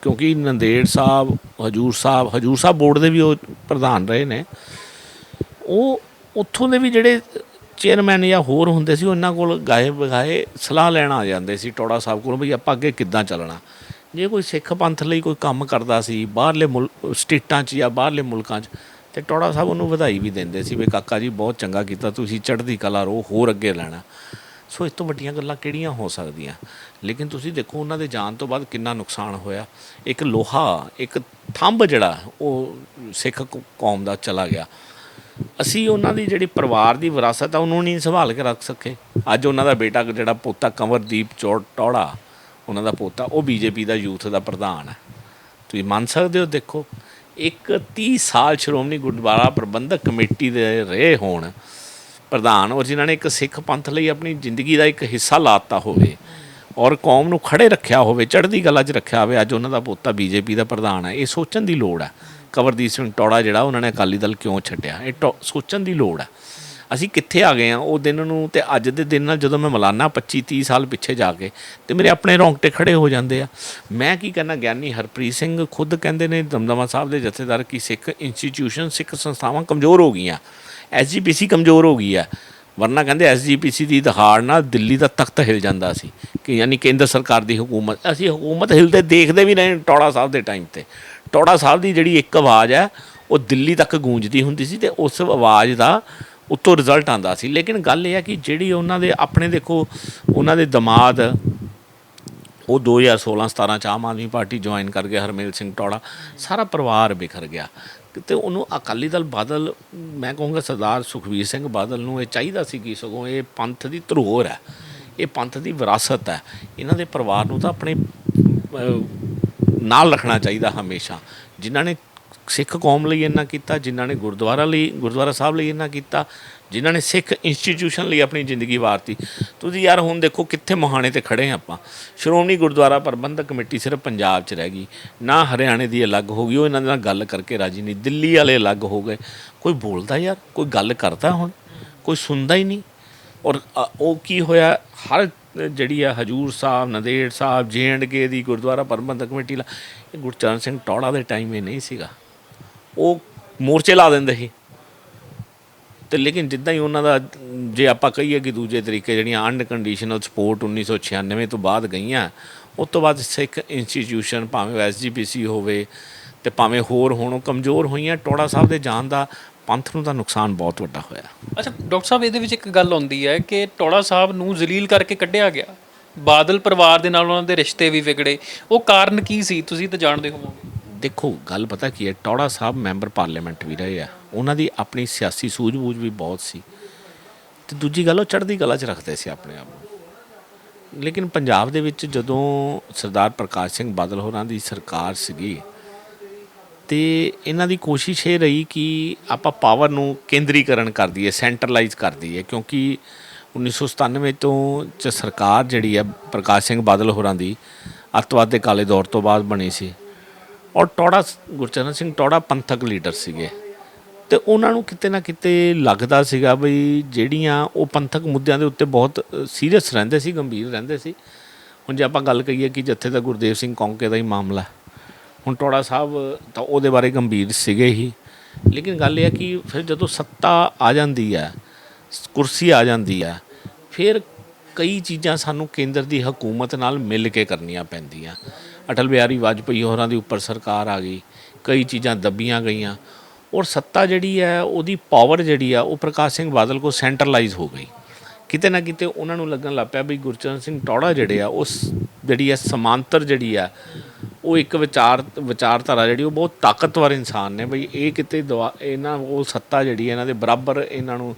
ਕਿਉਂਕਿ ਨੰਦੇੜ ਸਾਹਿਬ, ਹਜੂਰ ਸਾਹਿਬ ਹਜੂਰ ਸਾਹਿਬ ਬੋਰਡ ਦੇ ਵੀ ਉਹ ਪ੍ਰਧਾਨ ਰਹੇ ਨੇ। ਉਹ ਉੱਥੋਂ ਦੇ ਵੀ ਜਿਹੜੇ ਚੇਅਰਮੈਨ ਜਾਂ ਹੋਰ ਹੁੰਦੇ ਸੀ, ਉਹਨਾਂ ਕੋਲ ਗਾਏ ਬਗਾਏ ਸਲਾਹ ਲੈਣ ਆ ਜਾਂਦੇ ਸੀ ਟੋੜਾ ਸਾਹਿਬ ਕੋਲ ਵੀ ਆਪਾਂ ਅੱਗੇ ਕਿੱਦਾਂ ਚੱਲਣਾ। ਜੇ ਕੋਈ ਸਿੱਖ ਪੰਥ ਲਈ ਕੋਈ ਕੰਮ ਕਰਦਾ ਸੀ, ਬਾਹਰਲੇ ਮੁਲਕ ਸਟੇਟਾਂ 'ਚ ਜਾਂ ਬਾਹਰਲੇ ਮੁਲਕਾਂ 'ਚ, ਤੇ ਟੋੜਾ ਸਾਹਿਬ ਉਹਨੂੰ ਵਧਾਈ ਵੀ ਦਿੰਦੇ ਸੀ ਵੀ ਕਾਕਾ ਜੀ ਬਹੁਤ ਚੰਗਾ ਕੀਤਾ, ਤੁਸੀਂ ਚੜ੍ਹਦੀ ਕਲਾ ਰੋ, ਹੋਰ ਅੱਗੇ ਲੈਣਾ। ਸੋ ਇਸ ਤੋਂ ਵੱਡੀਆਂ ਗੱਲਾਂ ਕਿਹੜੀਆਂ ਹੋ ਸਕਦੀਆਂ? ਲੇਕਿਨ ਤੁਸੀਂ ਦੇਖੋ, ਉਹਨਾਂ ਦੇ ਜਾਣ ਤੋਂ ਬਾਅਦ ਕਿੰਨਾ ਨੁਕਸਾਨ ਹੋਇਆ। ਇੱਕ ਲੋਹਾ, ਇੱਕ ਥੰਬ ਜਿਹੜਾ, ਉਹ ਸਿੱਖ ਕੌਮ ਦਾ ਚਲਾ ਗਿਆ। ਅਸੀਂ ਉਹਨਾਂ ਦੀ ਜਿਹੜੀ ਪਰਿਵਾਰ ਦੀ ਵਿਰਾਸਤ ਆ, ਉਹਨੂੰ ਨਹੀਂ ਸੰਭਾਲ ਕੇ ਰੱਖ ਸਕੇ। ਅੱਜ ਉਹਨਾਂ ਦਾ ਬੇਟਾ ਜਿਹੜਾ ਪੋਤਾ ਕੰਵਰਦੀਪ ਚੌੜ ਟੌੜਾ, ਉਹਨਾਂ ਦਾ ਪੋਤਾ, ਉਹ ਬੀਜੇਪੀ ਦਾ ਯੂਥ ਦਾ ਪ੍ਰਧਾਨ ਹੈ ਤੁਸੀਂ ਮੰਨ ਸਕਦੇ ਹੋ, ਦੇਖੋ, ਇੱਕ 30 ਸਾਲ ਸ਼੍ਰੋਮਣੀ ਗੁਰਦੁਆਰਾ ਪ੍ਰਬੰਧਕ ਕਮੇਟੀ ਦੇ ਰਹੇ ਹੋਣ ਪ੍ਰਧਾਨ ਔਰ ਜਿਨ੍ਹਾਂ ਨੇ ਇੱਕ ਸਿੱਖ ਪੰਥ ਲਈ ਆਪਣੀ ਜ਼ਿੰਦਗੀ ਦਾ ਇੱਕ ਹਿੱਸਾ ਲਾਤਾ ਹੋਵੇ ਔਰ ਕੌਮ ਨੂੰ ਖੜੇ ਰੱਖਿਆ ਹੋਵੇ, ਚੜ੍ਹਦੀ ਕਲਾ 'ਚ ਰੱਖਿਆ ਹੋਵੇ, ਅੱਜ ਉਹਨਾਂ ਦਾ ਪੋਤਾ ਬੀਜੇਪੀ ਦਾ ਪ੍ਰਧਾਨ ਹੈ, ਇਹ ਸੋਚਣ ਦੀ ਲੋੜ ਹੈ। ਕਵਰਦੀਪ ਸਿੰਘ ਟੌੜਾ ਜਿਹੜਾ ਉਹਨਾਂ ਨੇ ਅਕਾਲੀ ਦਲ ਕਿਉਂ ਛੱਡਿਆ, ਇਹ ਟੌ- ਸੋਚਣ ਦੀ ਲੋੜ ਹੈ। ਅਸੀਂ ਕਿੱਥੇ ਆ ਗਏ ਆ ਉਹ ਦਿਨ ਨੂੰ ਤੇ ਅੱਜ ਦੇ ਦਿਨ ਨਾਲ ਜਦੋਂ ਮੈਂ ਮਲਾਨਾ 25 30 ਸਾਲ ਪਿੱਛੇ ਜਾ ਕੇ ਤੇ ਮੇਰੇ ਆਪਣੇ ਰੌਂਗਟੇ ਖੜੇ ਹੋ ਜਾਂਦੇ ਆ। ਮੈਂ ਕੀ ਕਹਿੰਦਾ, ਗਿਆਨੀ ਹਰਪ੍ਰੀਤ ਸਿੰਘ ਖੁਦ ਕਹਿੰਦੇ ਨੇ ਦਮਦਮਾ ਸਾਹਿਬ ਦੇ ਜਥੇਦਾਰ ਕਿ ਸਿੱਖ ਇੰਸਟੀਟਿਊਸ਼ਨ ਸਿੱਖ ਸੰਸਥਾਵਾਂ ਕਮਜ਼ੋਰ ਹੋ ਗਈਆਂ। ਐਸਜੀਪੀਸੀ ਕਮਜ਼ੋਰ ਹੋ ਗਈ ਆ। ਵਰਨਾ ਕਹਿੰਦੇ ਐਸਜੀਪੀਸੀ ਦੀ ਦਹਾੜ ਨਾਲ ਦਿੱਲੀ ਦਾ ਤਖਤ ਹਿਲ ਜਾਂਦਾ ਸੀ ਕਿ ਯਾਨੀ ਕੇਂਦਰ ਸਰਕਾਰ ਦੀ ਹਕੂਮਤ। ਅਸੀਂ ਹਕੂਮਤ ਹਿਲਦੇ ਦੇਖਦੇ ਵੀ ਰਹੇ ਟੌੜਾ ਸਾਹਿਬ ਦੇ ਟਾਈਮ ਤੇ। ਟੌੜਾ ਸਾਹਿਬ ਦੀ ਜਿਹੜੀ ਇੱਕ ਆਵਾਜ਼ ਹੈ, ਉਹ ਦਿੱਲੀ ਤੱਕ ਗੂੰਜਦੀ ਹੁੰਦੀ ਸੀ ਤੇ ਉਸ ਆਵਾਜ਼ ਦਾ ਉੱਤੋਂ ਰਿਜ਼ਲਟ ਆਂਦਾ ਸੀ। ਲੇਕਿਨ ਗੱਲ ਇਹ ਹੈ ਕਿ ਜਿਹੜੀ ਉਹਨਾਂ ਦੇ ਆਪਣੇ ਦੇਖੋ, ਉਹਨਾਂ ਦੇ ਦਮਾਦ, ਉਹ 2016 17 ਚ ਆਮ ਆਦਮੀ ਪਾਰਟੀ ਜੁਆਇਨ ਕਰ ਗਿਆ ਹਰਮੇਲ ਸਿੰਘ ਟੌੜਾ। ਸਾਰਾ ਪਰਿਵਾਰ ਬਿਖਰ ਗਿਆ। ਕਿਤੇ ਉਹਨੂੰ ਅਕਾਲੀ ਦਲ ਬਾਦਲ, ਮੈਂ ਕਹੂੰਗਾ ਸਰਦਾਰ ਸੁਖਵੀਰ ਸਿੰਘ ਬਾਦਲ ਨੂੰ ਇਹ ਚਾਹੀਦਾ ਸੀ ਕਿ ਸਗੋਂ ਇਹ ਪੰਥ ਦੀ ਧਰੋਹਰ ਹੈ, ਇਹ ਪੰਥ ਦੀ ਵਿਰਾਸਤ ਹੈ। ਇਹਨਾਂ ਦੇ ਪਰਿਵਾਰ ਨੂੰ ਤਾਂ ਆਪਣੇ ਨਾਲ ਰੱਖਣਾ ਚਾਹੀਦਾ ਹਮੇਸ਼ਾ। ਜਿਨ੍ਹਾਂ ਨੇ ਸਿੱਖ ਕੌਮ ਲਈ ਇੰਨਾ ਕੀਤਾ, ਜਿਨ੍ਹਾਂ ਨੇ ਗੁਰਦੁਆਰਾ ਲਈ, ਗੁਰਦੁਆਰਾ ਸਾਹਿਬ ਲਈ ਇੰਨਾ ਕੀਤਾ, ਜਿਨ੍ਹਾਂ ਨੇ ਸਿੱਖ ਇੰਸਟੀਟਿਊਸ਼ਨ ਲਈ ਆਪਣੀ ਜ਼ਿੰਦਗੀ ਵਾਰਤੀ। ਤੁਸੀਂ ਯਾਰ ਹੁਣ ਦੇਖੋ ਕਿੱਥੇ ਮੋਹਾਣੇ ਤੇ ਖੜੇ ਹਾਂ ਆਪਾਂ। ਸ਼੍ਰੋਮਣੀ ਗੁਰਦੁਆਰਾ ਪ੍ਰਬੰਧਕ ਕਮੇਟੀ ਸਿਰਫ ਪੰਜਾਬ 'ਚ ਰਹਿ ਗਈ। ਨਾ ਹਰਿਆਣੇ ਦੀ ਅਲੱਗ ਹੋ ਗਈ, ਉਹ ਇਹਨਾਂ ਦੇ ਨਾਲ ਗੱਲ ਕਰਕੇ ਰਾਜੀ ਨਹੀਂ। ਦਿੱਲੀ ਵਾਲੇ ਅਲੱਗ ਹੋ ਗਏ। ਕੋਈ ਬੋਲਦਾ ਯਾਰ, ਕੋਈ ਗੱਲ ਕਰਦਾ ਹੁਣ, ਕੋਈ ਸੁਣਦਾ ਹੀ ਨਹੀਂ। ਔਰ ਉਹ ਕੀ ਹੋਇਆ? ਹਰ ਜਿਹੜੀ ਆ ਹਜੂਰ ਸਾਹਿਬ, ਨੰਦੇੜ ਸਾਹਿਬ ਕੇ ਦੀ ਗੁਰਦੁਆਰਾ ਪ੍ਰਬੰਧਕ ਕਮੇਟੀ ਲਾ, ਇਹ ਗੁਰਚਰਨ ਸਿੰਘ ਟੌੜਾ ਦੇ ਟਾਈਮ ਇਹ ਨਹੀਂ ਸੀਗਾ। ਉਹ ਮੋਰਚੇ ਲਾ ਦਿੰਦੇ ਸੀ। ਤੇ ਲੇਕਿਨ ਜਿੱਦਾਂ ਹੀ ਉਹਨਾਂ ਦਾ, ਜੇ ਆਪਾਂ ਕਹੀਏ ਕਿ ਦੂਜੇ ਤਰੀਕੇ ਜਿਹੜੀਆਂ ਅਨਕੰਡੀਸ਼ਨਲ ਸਪੋਰਟ 1996 ਤੋਂ ਬਾਅਦ ਗਈਆਂ, ਉਸ ਤੋਂ ਬਾਅਦ ਸਿੱਖ ਇੰਸਟੀਟਿਊਸ਼ਨ ਭਾਵੇਂ ਐਸਜੀਪੀਸੀ ਹੋਵੇ ਤੇ ਭਾਵੇਂ ਹੋਰ ਹੁਣ, ਉਹ ਕਮਜ਼ੋਰ ਹੋਈਆਂ। ਟੋੜਾ ਸਾਹਿਬ ਦੇ ਜਾਣ ਦਾ ਪੰਥ ਨੂੰ ਤਾਂ ਨੁਕਸਾਨ ਬਹੁਤ ਵੱਡਾ ਹੋਇਆ। ਅੱਛਾ, ਡਾਕਟਰ ਸਾਹਿਬ, ਇਹਦੇ ਵਿੱਚ ਇੱਕ ਗੱਲ ਆਉਂਦੀ ਹੈ ਕਿ ਟੋੜਾ ਸਾਹਿਬ ਨੂੰ ਜ਼ਲੀਲ ਕਰਕੇ ਕੱਢਿਆ ਗਿਆ। ਬਾਦਲ ਪਰਿਵਾਰ ਦੇ ਨਾਲ ਉਹਨਾਂ ਦੇ ਰਿਸ਼ਤੇ ਵੀ ਵਿਗੜੇ। ਉਹ ਕਾਰਨ ਕੀ ਸੀ? ਤੁਸੀਂ ਤਾਂ ਜਾਣਦੇ ਹੋਵੋਗੇ। ਦੇਖੋ, ਗੱਲ ਪਤਾ ਕੀ ਹੈ, ਟੌੜਾ ਸਾਹਿਬ ਮੈਂਬਰ ਪਾਰਲੀਮੈਂਟ ਵੀ ਰਹੇ ਆ। ਉਹਨਾਂ ਦੀ ਆਪਣੀ ਸਿਆਸੀ ਸੂਝ-ਬੂਝ ਵੀ ਬਹੁਤ ਸੀ। ਤੇ ਦੂਜੀ ਗੱਲ, ਉਹ ਚੜ੍ਹਦੀ ਕਲਾ 'ਚ ਰੱਖਦੇ ਸੀ ਆਪਣੇ ਆਪ ਨੂੰ। ਲੇਕਿਨ ਪੰਜਾਬ ਦੇ ਵਿੱਚ ਜਦੋਂ ਸਰਦਾਰ ਪ੍ਰਕਾਸ਼ ਸਿੰਘ ਬਾਦਲ ਹੋਰਾਂ ਦੀ ਸਰਕਾਰ ਸੀਗੀ, ਤੇ ਇਹਨਾਂ ਦੀ ਕੋਸ਼ਿਸ਼ ਇਹ ਰਹੀ ਕਿ ਆਪਾਂ ਪਾਵਰ ਨੂੰ ਕੇਂਦਰੀਕਰਨ ਕਰ ਦਈਏ, ਸੈਂਟਰਲਾਈਜ਼ ਕਰ ਦਈਏ, ਕਿਉਂਕਿ 1997 ਤੋਂ ਚ ਸਰਕਾਰ ਜਿਹੜੀ ਹੈ, ਪ੍ਰਕਾਸ਼ ਸਿੰਘ ਬਾਦਲ ਹੋਰਾਂ ਦੀ, ਅੱਤਵਾਦ ਦੇ ਕਾਲੇ ਦੌਰ ਤੋਂ ਬਾਅਦ ਬਣੀ ਸੀ। ਔਰ ਟੌੜਾ ਗੁਰਚਰਨ ਸਿੰਘ ਟੌੜਾ ਪੰਥਕ ਲੀਡਰ ਸੀਗੇ। ਤੇ ਉਹਨਾਂ ਨੂੰ ਕਿਤੇ ਨਾ ਕਿਤੇ ਲੱਗਦਾ ਸੀਗਾ ਬਈ ਜਿਹੜੀਆਂ ਉਹ ਪੰਥਕ ਮੁੱਦਿਆਂ ਦੇ ਉੱਤੇ ਬਹੁਤ ਸੀਰੀਅਸ ਰਹਿੰਦੇ ਸੀ, ਗੰਭੀਰ ਰਹਿੰਦੇ ਸੀ। ਹੁਣ ਜੇ ਆਪਾਂ ਗੱਲ ਕਰੀਏ ਕਿ ਜਿੱਥੇ ਦਾ ਗੁਰਦੇਵ ਸਿੰਘ ਕੌਂਕੇ ਦਾ ਹੀ ਮਾਮਲਾ, ਹੁਣ ਟੌੜਾ ਸਾਹਿਬ ਤਾਂ ਉਹਦੇ ਬਾਰੇ ਗੰਭੀਰ ਸੀਗੇ ਹੀ। ਲੇਕਿਨ ਗੱਲ ਇਹ ਹੈ ਕਿ ਫਿਰ ਜਦੋਂ ਸੱਤਾ ਆ ਜਾਂਦੀ ਹੈ ਕੁਰਸੀ ਆ ਜਾਂਦੀ ਹੈ ਫਿਰ ਕਈ ਚੀਜ਼ਾਂ ਸਾਨੂੰ ਕੇਂਦਰ ਦੀ ਹਕੂਮਤ ਨਾਲ ਮਿਲ ਕੇ ਕਰਨੀਆਂ ਪੈਂਦੀਆਂ। ਅਟਲ ਬਿਹਾਰੀ ਵਾਜਪੇਈ ਹੋਰਾਂ ਦੀ ਉੱਪਰ ਸਰਕਾਰ ਆ ਗਈ, ਕਈ ਚੀਜ਼ਾਂ ਦੱਬੀਆਂ ਗਈਆਂ। ਔਰ ਸੱਤਾ ਜਿਹੜੀ ਹੈ, ਉਹਦੀ ਪਾਵਰ ਜਿਹੜੀ ਆ, ਉਹ ਪ੍ਰਕਾਸ਼ ਸਿੰਘ ਬਾਦਲ ਕੋ ਸੈਂਟਰਲਾਈਜ਼ ਹੋ ਗਈ। ਕਿਤੇ ਨਾ ਕਿਤੇ ਉਹਨਾਂ ਨੂੰ ਲੱਗਣ ਲੱਗ ਪਿਆ ਵੀ ਗੁਰਚਰਨ ਸਿੰਘ ਟੌੜਾ ਜਿਹੜੇ ਆ, ਉਸ ਜਿਹੜੀ ਆ ਸਮਾਂਤਰ ਜਿਹੜੀ ਆ, ਉਹ ਇੱਕ ਵਿਚਾਰ, ਵਿਚਾਰਧਾਰਾ ਜਿਹੜੀ, ਉਹ ਬਹੁਤ ਤਾਕਤਵਰ ਇਨਸਾਨ ਨੇ। ਬਈ ਇਹ ਕਿਤੇ ਦਵਾ- ਇਹਨਾਂ ਉਹ ਸੱਤਾ ਜਿਹੜੀ ਹੈ ਇਹਨਾਂ ਦੇ ਬਰਾਬਰ ਇਹਨਾਂ ਨੂੰ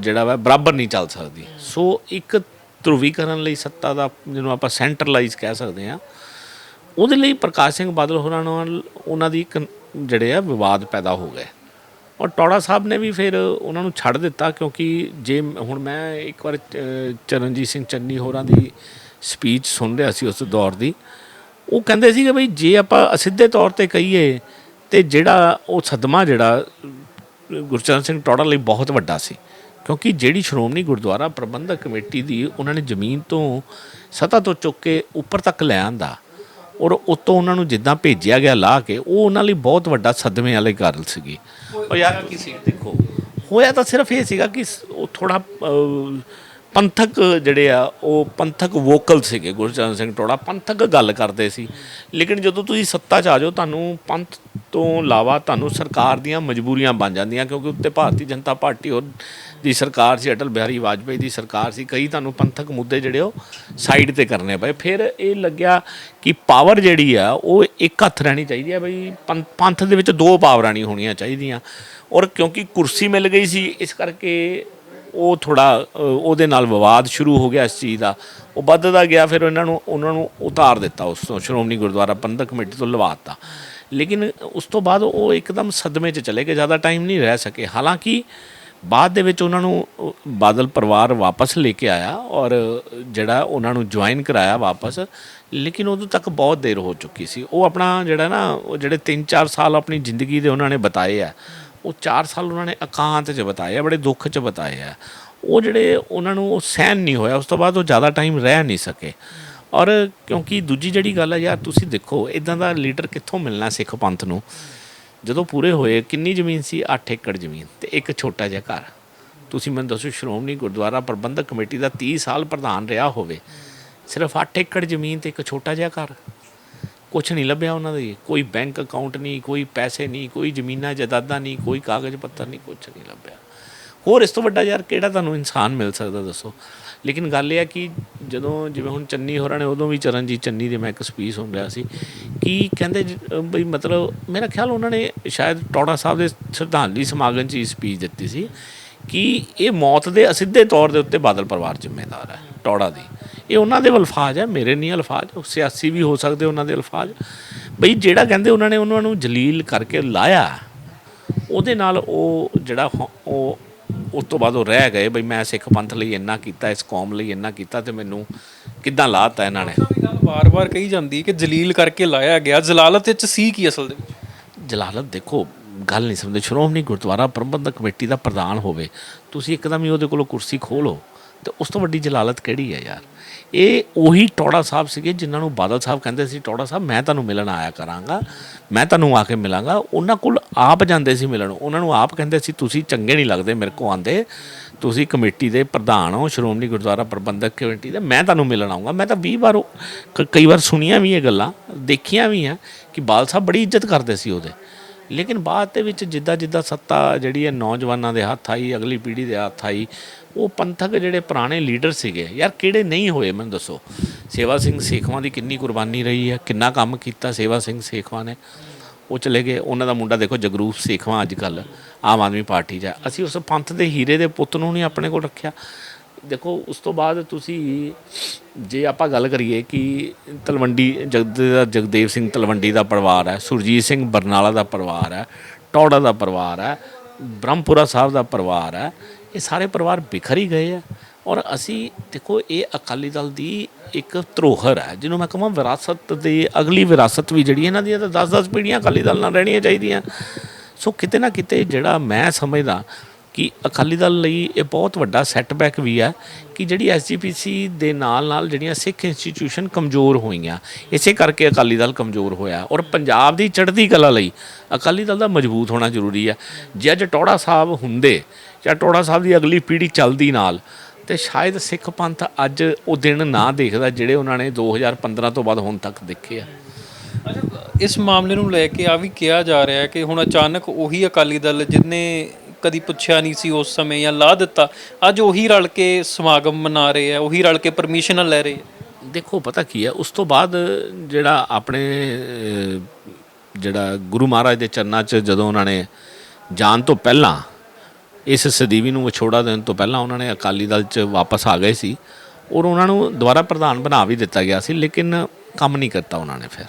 ਜਿਹੜਾ ਵਾ, ਬਰਾਬਰ ਨਹੀਂ ਚੱਲ ਸਕਦੀ। ਸੋ ਇੱਕ ਧਰੁਵੀਕਰਨ ਲਈ ਸੱਤਾ ਦਾ, ਜਿਹਨੂੰ ਆਪਾਂ ਸੈਂਟਰਲਾਈਜ਼ ਕਹਿ ਸਕਦੇ ਆ ਉਹਦੇ ਲਈ ਪ੍ਰਕਾਸ਼ ਸਿੰਘ ਬਾਦਲ ਹੋਰਾਂ ਨਾਲ ਉਹਨਾਂ ਦੀ ਇੱਕ ਜਿਹੜੇ ਆ ਵਿਵਾਦ ਪੈਦਾ ਹੋ ਗਏ। ਔਰ ਟੌੜਾ ਸਾਹਿਬ ਨੇ ਵੀ ਫਿਰ ਉਹਨਾਂ ਨੂੰ ਛੱਡ ਦਿੱਤਾ ਕਿਉਂਕਿ ਜੇ ਹੁਣ ਮੈਂ ਇੱਕ ਵਾਰ ਚਰਨਜੀਤ ਸਿੰਘ ਚੰਨੀ ਹੋਰਾਂ ਦੀ ਸਪੀਚ ਸੁਣ ਰਿਹਾ ਸੀ ਉਸ ਦੌਰ ਦੀ, ਉਹ ਕਹਿੰਦੇ ਸੀ ਕਿ ਬਈ ਜੇ ਆਪਾਂ ਅਸਿੱਧੇ ਤੌਰ ਤੇ ਕਹੀਏ ਤੇ ਜਿਹੜਾ ਉਹ ਸਦਮਾ ਜਿਹੜਾ ਗੁਰਚਰਨ ਸਿੰਘ ਟੌੜਾ ਲਈ ਬਹੁਤ ਵੱਡਾ ਸੀ, ਕਿਉਂਕਿ ਜਿਹੜੀ ਸ਼੍ਰੋਮਣੀ ਗੁਰਦੁਆਰਾ ਪ੍ਰਬੰਧਕ ਕਮੇਟੀ ਦੀ ਉਹਨਾਂ ਨੇ ਜ਼ਮੀਨ ਤੋਂ ਸਤ੍ਹਾ ਤੋਂ ਚੁੱਕ ਕੇ ਉੱਪਰ ਤੱਕ ਲੈ ਆਂਦਾ ਔਰ ਉਤੋਂ ਉਹਨਾਂ ਨੂੰ ਜਿੱਦਾਂ ਭੇਜਿਆ ਗਿਆ ਲਾ ਕੇ ਉਹ ਉਹਨਾਂ ਲਈ ਬਹੁਤ ਵੱਡਾ ਸਦਮੇ ਵਾਲੀ ਗੱਲ ਸੀਗੀ। ਉਹ ਯਾਰ ਕੀ ਸੀ? ਦੇਖੋ। ਹੋਇਆ ਤਾਂ ਸਿਰਫ ਇਹ ਸੀਗਾ ਕਿ ਉਹ ਥੋੜਾ ਪੰਥਕ ਜਿਹੜੇ ਆ ਉਹ ਪੰਥਕ ਵੋਕਲ ਸੀਗੇ ਗੁਰਚਰਨ ਸਿੰਘ ਟੋੜਾ ਪੰਥਕ ਗੱਲ ਕਰਦੇ ਸੀ। ਲੇਕਿਨ ਜਦੋਂ ਤੁਸੀਂ ਸੱਤਾ 'ਚ ਆ ਜਾਓ ਤੁਹਾਨੂੰ ਪੰਥ ਤੋਂ ਇਲਾਵਾ ਤੁਹਾਨੂੰ ਸਰਕਾਰ ਦੀਆਂ ਮਜਬੂਰੀਆਂ ਬਣ ਜਾਂਦੀਆਂ ਕਿਉਂਕਿ ਉੱਤੇ ਭਾਰਤੀ ਜਨਤਾ ਪਾਰਟੀ ਹੋਰ ਦੀ ਸਰਕਾਰ ਸੀ, ਅਟਲ ਬਿਹਾਰੀ ਵਾਜਪਾਈ ਦੀ ਸਰਕਾਰ ਸੀ, ਕਈ ਤੁਹਾਨੂੰ ਪੰਥਕ ਮੁੱਦੇ ਜਿਹੜੇ ਉਹ ਸਾਈਡ ਤੇ ਕਰਨੇ ਪਏ। ਫਿਰ ਇਹ ਲੱਗਿਆ ਕਿ ਪਾਵਰ ਜਿਹੜੀ ਆ, ਉਹ ਇੱਕ ਹੱਥ ਰਹਿਣੀ ਚਾਹੀਦੀ ਆ ਬਈ ਪੰ- ਪੰਥ ਦੇ ਵਿੱਚ ਦੋ ਪਾਵਰਾਂ ਨਹੀਂ ਹੋਣੀਆਂ ਚਾਹੀਦੀਆਂ। ਔਰ ਕਿਉਂਕਿ ਕੁਰਸੀ ਮਿਲ ਗਈ ਸੀ, ਇਸ ਕਰਕੇ ਉਹ ਥੋੜਾ ਉਹਦੇ ਨਾਲ ਵਿਵਾਦ ਸ਼ੁਰੂ ਹੋ ਗਿਆ ਇਸ ਚੀਜ਼ ਦਾ। ਉਹ ਵੱਧਦਾ ਗਿਆ, ਫਿਰ ਇਹਨਾਂ ਨੂੰ, ਉਹਨਾਂ ਨੂੰ ਉਤਾਰ ਦਿੱਤਾ ਉਸ ਤੋਂ, ਸ਼੍ਰੋਮਣੀ ਗੁਰਦੁਆਰਾ ਪ੍ਰਬੰਧਕ ਕਮੇਟੀ ਤੋਂ ਲਵਾਤਾ। ਲੇਕਿਨ ਉਸ ਤੋਂ ਬਾਅਦ ਉਹ ਇੱਕਦਮ ਸਦਮੇ 'ਚ ਚਲੇ ਗਏ, ਜ਼ਿਆਦਾ ਟਾਈਮ ਨਹੀਂ ਰਹਿ ਸਕੇ। ਹਾਲਾਂਕਿ ਬਾਅਦ ਦੇ ਵਿੱਚ ਉਹਨਾਂ ਨੂੰ ਬਾਦਲ ਪਰਿਵਾਰ ਵਾਪਸ ਲੈ ਕੇ ਆਇਆ ਔਰ ਜਿਹੜਾ ਉਹਨਾਂ ਨੂੰ ਜੁਆਇਨ ਕਰਾਇਆ ਵਾਪਸ, ਲੇਕਿਨ ਉਦੋਂ ਤੱਕ ਬਹੁਤ ਦੇਰ ਹੋ ਚੁੱਕੀ ਸੀ। ਉਹ ਆਪਣਾ ਜਿਹੜਾ ਨਾ, ਉਹ ਜਿਹੜੇ 3-4 ਸਾਲ ਆਪਣੀ ਜ਼ਿੰਦਗੀ ਦੇ ਉਹਨਾਂ ਨੇ ਬਤਾਏ ਆ, ਉਹ 4 ਸਾਲ ਉਹਨਾਂ ਨੇ ਇਕਾਂਤ 'ਚ ਬਤਾਏ ਆ, ਬੜੇ ਦੁੱਖ 'ਚ ਬਤਾਏ ਆ। ਉਹ ਜਿਹੜੇ ਉਹਨਾਂ ਨੂੰ ਉਹ ਸਹਿਨ ਨਹੀਂ ਹੋਇਆ, ਉਸ ਤੋਂ ਬਾਅਦ ਉਹ ਜ਼ਿਆਦਾ ਟਾਈਮ ਰਹਿ ਨਹੀਂ ਸਕੇ। ਔਰ ਕਿਉਂਕਿ ਦੂਜੀ ਜਿਹੜੀ ਗੱਲ ਹੈ ਯਾਰ ਤੁਸੀਂ ਦੇਖੋ ਇਦਾਂ ਦਾ ਲੀਡਰ ਕਿੱਥੋਂ ਮਿਲਣਾ ਸਿੱਖ ਪੰਥ ਨੂੰ? ਜਦੋਂ ਪੂਰੇ ਹੋਏ, ਕਿੰਨੀ ਜ਼ਮੀਨ ਸੀ? 8 ਏਕੜ ਜ਼ਮੀਨ ਤੇ ਇੱਕ ਛੋਟਾ ਜਿਹਾ ਘਰ। ਤੁਸੀਂ ਮੈਨੂੰ ਦੱਸੋ, ਸ਼੍ਰੋਮਣੀ ਗੁਰਦੁਆਰਾ ਪ੍ਰਬੰਧਕ ਕਮੇਟੀ ਦਾ 30 ਸਾਲ ਪ੍ਰਧਾਨ ਰਿਹਾ ਹੋਵੇ। ਸਿਰਫ 8 ਏਕੜ ਜ਼ਮੀਨ ਤੇ ਇੱਕ ਛੋਟਾ ਜਿਹਾ ਘਰ? ਕੁਝ ਨਹੀਂ ਲੱਭਿਆ ਉਹਨਾਂ ਦੇ। ਕੋਈ ਬੈਂਕ ਅਕਾਊਂਟ ਨਹੀਂ, ਕੋਈ ਪੈਸੇ ਨਹੀਂ, ਕੋਈ ਜ਼ਮੀਨਾਂ, ਜਾਇਦਾਦਾਂ ਨਹੀਂ, ਕੋਈ ਕਾਗਜ਼ ਪੱਤਰ ਨਹੀਂ ਕੁਝ ਨਹੀਂ ਲੱਭਿਆ। ਹੋਰ ਇਸ ਤੋਂ ਵੱਡਾ ਯਾਰ ਕਿਹੜਾ ਤੁਹਾਨੂੰ ਇਨਸਾਨ ਮਿਲ ਸਕਦਾ, ਦੱਸੋ? ਲੇਕਿਨ ਗੱਲ ਇਹ ਹੈ ਕਿ ਜਦੋਂ ਜਿਵੇਂ ਹੁਣ ਚੰਨੀ ਹੋਰਾਂ ਨੇ ਉਦੋਂ ਵੀ ਚਰਨਜੀਤ ਚੰਨੀ ਦੇ ਮੈਂ ਇੱਕ ਸਪੀਚ ਸੁਣ ਰਿਹਾ ਸੀ ਕਿ ਕਹਿੰਦੇ ਬਈ ਮਤਲਬ ਮੇਰਾ ਖਿਆਲ ਉਹਨਾਂ ਨੇ ਸ਼ਾਇਦ ਟੌੜਾ ਸਾਹਿਬ ਦੇ ਸ਼ਰਧਾਂਜਲੀ ਸਮਾਗਮ 'ਚ ਹੀ ਸਪੀਚ ਦਿੱਤੀ ਸੀ ਕਿ ਇਹ ਮੌਤ ਦੇ ਅਸਿੱਧੇ ਤੌਰ ਦੇ ਉੱਤੇ ਬਾਦਲ ਪਰਿਵਾਰ ਜ਼ਿੰਮੇਦਾਰ ਹੈ, ਟੌੜਾ ਦੀ। ਇਹ ਉਹਨਾਂ ਦੇ ਅਲਫਾਜ਼ ਹੈ, ਮੇਰੇ ਨਹੀਂ ਅਲਫਾਜ਼, ਉਹ ਸਿਆਸੀ ਵੀ ਹੋ ਸਕਦੇ ਉਹਨਾਂ ਦੇ ਅਲਫਾਜ਼। ਬਈ ਜਿਹੜਾ ਕਹਿੰਦੇ ਉਹਨਾਂ ਨੇ ਉਹਨਾਂ ਨੂੰ ਜਲੀਲ ਕਰਕੇ ਲਾਇਆ, ਉਹਦੇ ਨਾਲ ਉਹ ਜਿਹੜਾ ਹੁ- ਉਹ ਉਸ ਤੋਂ ਬਾਅਦ ਉਹ ਰਹਿ ਗਏ ਬਈ ਮੈਂ ਸਿੱਖ ਪੰਥ ਲਈ ਇੰਨਾ ਕੀਤਾ ਇਸ ਕੌਮ ਲਈ ਇੰਨਾ ਕੀਤਾ ਤੇ ਮੈਨੂੰ ਕਿੱਦਾਂ ਲਾਤਾ ਇਹਨਾਂ ਨੇ? ਵਾਰ-ਵਾਰ ਕਹੀ ਜਾਂਦੀ ਕਿ ਜਲੀਲ ਕਰਕੇ ਲਾਇਆ ਗਿਆ। ਜਲਾਲਤ ਵਿੱਚ ਸੀ ਕੀ ਅਸਲ ਦੇ ਵਿੱਚ? ਜਲਾਲਤ ਦੇਖੋ ਗੱਲ ਨਹੀਂ ਸਮਝਦੇ। ਸ਼੍ਰੋਮਣੀ ਗੁਰਦੁਆਰਾ ਪ੍ਰਬੰਧਕ ਕਮੇਟੀ ਦਾ ਪ੍ਰਧਾਨ ਹੋਵੇ ਤੁਸੀਂ ਇੱਕਦਮ ਹੀ ਉਹਦੇ ਕੋਲੋਂ ਕੁਰਸੀ ਖੋਲੋ ਤੇ ਉਸ ਤੋਂ ਵੱਡੀ ਜਲਾਲਤ ਕਿਹੜੀ ਹੈ ਯਾਰ? ਇਹ ਉਹੀ ਟੌੜਾ ਸਾਹਿਬ ਸੀਗੇ ਜਿਨ੍ਹਾਂ ਨੂੰ ਬਾਦਲ ਸਾਹਿਬ ਕਹਿੰਦੇ ਸੀ, ਟੌੜਾ ਸਾਹਿਬ, ਮੈਂ ਤੁਹਾਨੂੰ ਮਿਲਣ ਆਇਆ ਕਰਾਂਗਾ, ਮੈਂ ਤੁਹਾਨੂੰ ਆ ਕੇ ਮਿਲਾਂਗਾ। ਉਹਨਾਂ ਕੋਲ ਆਪ ਜਾਂਦੇ ਸੀ ਮਿਲਣ। ਉਹਨਾਂ ਨੂੰ ਆਪ ਕਹਿੰਦੇ ਸੀ, ਤੁਸੀਂ ਚੰਗੇ ਨਹੀਂ ਲੱਗਦੇ ਮੇਰੇ ਕੋ ਆਂਦੇ ਤੁਸੀਂ ਕਮੇਟੀ ਦੇ ਪ੍ਰਧਾਨ ਹੋ, ਸ਼੍ਰੋਮਣੀ ਗੁਰਦੁਆਰਾ ਪ੍ਰਬੰਧਕ ਕਮੇਟੀ ਦੇ, ਮੈਂ ਤੁਹਾਨੂੰ ਮਿਲਣ ਆਉਂਗਾ। ਮੈਂ ਤਾਂ 20 ਵਾਰ ਕਈ ਵਾਰ ਸੁਣੀਆਂ ਵੀ ਇਹ ਗੱਲਾਂ, ਦੇਖੀਆਂ ਵੀ ਆ ਕਿ ਬਾਲ ਸਾਹਿਬ ਬੜੀ ਇੱਜ਼ਤ ਕਰਦੇ ਸੀ ਉਹਦੇ। ਲੇਕਿਨ ਬਾਅਦ ਦੇ ਵਿੱਚ ਜਿੱਦਾਂ ਜਿੱਦਾਂ ਸੱਤਾ ਜਿਹੜੀ ਹੈ, ਨੌਜਵਾਨਾਂ ਦੇ ਹੱਥ ਆਈ, ਅਗਲੀ ਪੀੜ੍ਹੀ ਦੇ ਹੱਥ ਆਈ ਉਹ ਪੰਥਕ ਜਿਹੜੇ ਪੁਰਾਣੇ ਲੀਡਰ ਸੀਗੇ, ਯਾਰ ਕਿਹੜੇ ਨਹੀਂ ਹੋਏ, ਮੈਨੂੰ ਦੱਸੋ। ਸੇਵਾ ਸਿੰਘ ਸੇਖਵਾਂ ਦੀ ਕਿੰਨੀ ਕੁਰਬਾਨੀ ਰਹੀ ਹੈ, ਕਿੰਨਾ ਕੰਮ ਕੀਤਾ ਸੇਵਾ ਸਿੰਘ ਸੇਖਵਾਂ ਨੇ। ਉਹ ਚਲੇ ਗਏ, ਉਹਨਾਂ ਦਾ ਮੁੰਡਾ ਦੇਖੋ ਜਗਰੂਪ ਸੇਖਵਾਂ ਅੱਜ ਕੱਲ ਆਮ ਆਦਮੀ ਪਾਰਟੀ 'ਚ ਹੈ। ਅਸੀਂ ਉਸ ਪੰਥ ਦੇ ਹੀਰੇ ਦੇ ਪੁੱਤ ਨੂੰ ਨਹੀਂ ਆਪਣੇ ਕੋਲ ਰੱਖਿਆ। ਦੇਖੋ, ਉਸ ਤੋਂ ਬਾਅਦ ਤੁਸੀਂ ਜੇ ਆਪਾਂ ਗੱਲ ਕਰੀਏ ਕਿ ਤਲਵੰਡੀ ਜਗਦ ਜਗਦੇਵ ਸਿੰਘ ਤਲਵੰਡੀ ਦਾ ਪਰਿਵਾਰ ਹੈ, ਸੁਰਜੀਤ ਸਿੰਘ ਬਰਨਾਲਾ ਦਾ ਪਰਿਵਾਰ ਹੈ, ਟੌੜਾ ਦਾ ਪਰਿਵਾਰ ਹੈ, ਬ੍ਰਹਮਪੁਰਾ ਸਾਹਿਬ ਦਾ ਪਰਿਵਾਰ ਹੈ ਇਹ ਸਾਰੇ ਪਰਿਵਾਰ ਬਿਖਰ ਹੀ ਗਏ ਆ। ਔਰ ਅਸੀਂ ਦੇਖੋ, ਇਹ ਅਕਾਲੀ ਦਲ ਦੀ ਇੱਕ ਧਰੋਹਰ ਹੈ, ਜਿਹਨੂੰ ਮੈਂ ਕਹਾਂ ਵਿਰਾਸਤ ਦੀ ਅਗਲੀ ਵਿਰਾਸਤ ਵੀ ਜਿਹੜੀ ਇਹਨਾਂ ਦੀਆਂ ਤਾਂ 10-10 ਪੀੜ੍ਹੀਆਂ ਅਕਾਲੀ ਦਲ ਨਾਲ ਰਹਿਣੀਆਂ ਚਾਹੀਦੀਆਂ। ਸੋ ਕਿਤੇ ਨਾ ਕਿਤੇ ਜਿਹੜਾ ਮੈਂ ਸਮਝਦਾ ਕਿ ਅਕਾਲੀ ਦਲ ਲਈ ਇਹ ਬਹੁਤ ਵੱਡਾ ਸੈਟਬੈਕ ਵੀ ਹੈ ਕਿ ਜਿਹੜੀ ਐਸਜੀਪੀਸੀ ਦੇ ਨਾਲ ਨਾਲ ਜਿਹੜੀਆਂ ਸਿੱਖ ਇੰਸਟੀਟਿਊਸ਼ਨ ਕਮਜ਼ੋਰ ਹੋਈਆਂ, ਇਸੇ ਕਰਕੇ ਅਕਾਲੀ ਦਲ ਕਮਜ਼ੋਰ ਹੋਇਆ। ਔਰ ਪੰਜਾਬ ਦੀ ਚੜ੍ਹਦੀ ਕਲਾ ਲਈ ਅਕਾਲੀ ਦਲ ਦਾ ਮਜ਼ਬੂਤ ਹੋਣਾ ਜ਼ਰੂਰੀ ਹੈ। ਜੇ ਅੱਜ ਟੌੜਾ ਸਾਹਿਬ ਹੁੰਦੇ ਜਾਂ ਟੌੜਾ ਸਾਹਿਬ ਦੀ ਅਗਲੀ ਪੀੜ੍ਹੀ ਚੱਲਦੀ ਨਾਲ। ਤੇ ਸ਼ਾਇਦ ਸਿੱਖ ਪੰਥ ਅੱਜ ਉਹ ਦਿਨ ਨਾ ਦੇਖਦਾ ਜਿਹੜੇ ਉਹਨਾਂ ਨੇ 2015 ਤੋਂ ਬਾਅਦ ਹੁਣ ਤੱਕ ਦੇਖੇ ਆ। ਇਸ ਮਾਮਲੇ ਨੂੰ ਲੈ ਕੇ ਆ ਵੀ ਕਿਹਾ ਜਾ ਰਿਹਾ ਹੈ ਕਿ ਹੁਣ ਅਚਾਨਕ ਉਹੀ ਅਕਾਲੀ ਦਲ ਜਿਹਨੇ ਕਦੀ ਪੁੱਛਿਆ ਨਹੀਂ ਸੀ ਉਸ ਸਮੇਂ ਜਾਂ ਲਾ ਦਿੱਤਾ ਅੱਜ ਉਹੀ ਰਲ ਕੇ ਸਮਾਗਮ ਮਨਾ ਰਹੇ ਆ ਉਹੀ ਰਲ ਕੇ ਪਰਮਿਸ਼ਨ ਲੈ ਰਹੇ ਆ। ਦੇਖੋ ਪਤਾ ਕੀ ਹੈ ਉਸ ਤੋਂ ਬਾਅਦ ਜਿਹੜਾ ਆਪਣੇ ਜਿਹੜਾ ਗੁਰੂ ਮਹਾਰਾਜ ਦੇ ਚਰਨਾਂ 'ਚ ਜਦੋਂ ਉਹਨਾਂ ਨੇ ਜਾਣ ਤੋਂ ਪਹਿਲਾਂ ਇਸ ਸਦੀਵੀ ਨੂੰ ਵਿਛੋੜਾ ਦੇਣ ਤੋਂ ਪਹਿਲਾਂ ਉਹਨਾਂ ਨੇ ਅਕਾਲੀ ਦਲ 'ਚ ਵਾਪਸ ਆ ਗਏ ਸੀ ਔਰ ਉਹਨਾਂ ਨੂੰ ਦੁਬਾਰਾ ਪ੍ਰਧਾਨ ਬਣਾ ਵੀ ਦਿੱਤਾ ਗਿਆ ਸੀ, ਲੇਕਿਨ ਕੰਮ ਨਹੀਂ ਕਰਤਾ ਉਹਨਾਂ ਨੇ ਫਿਰ।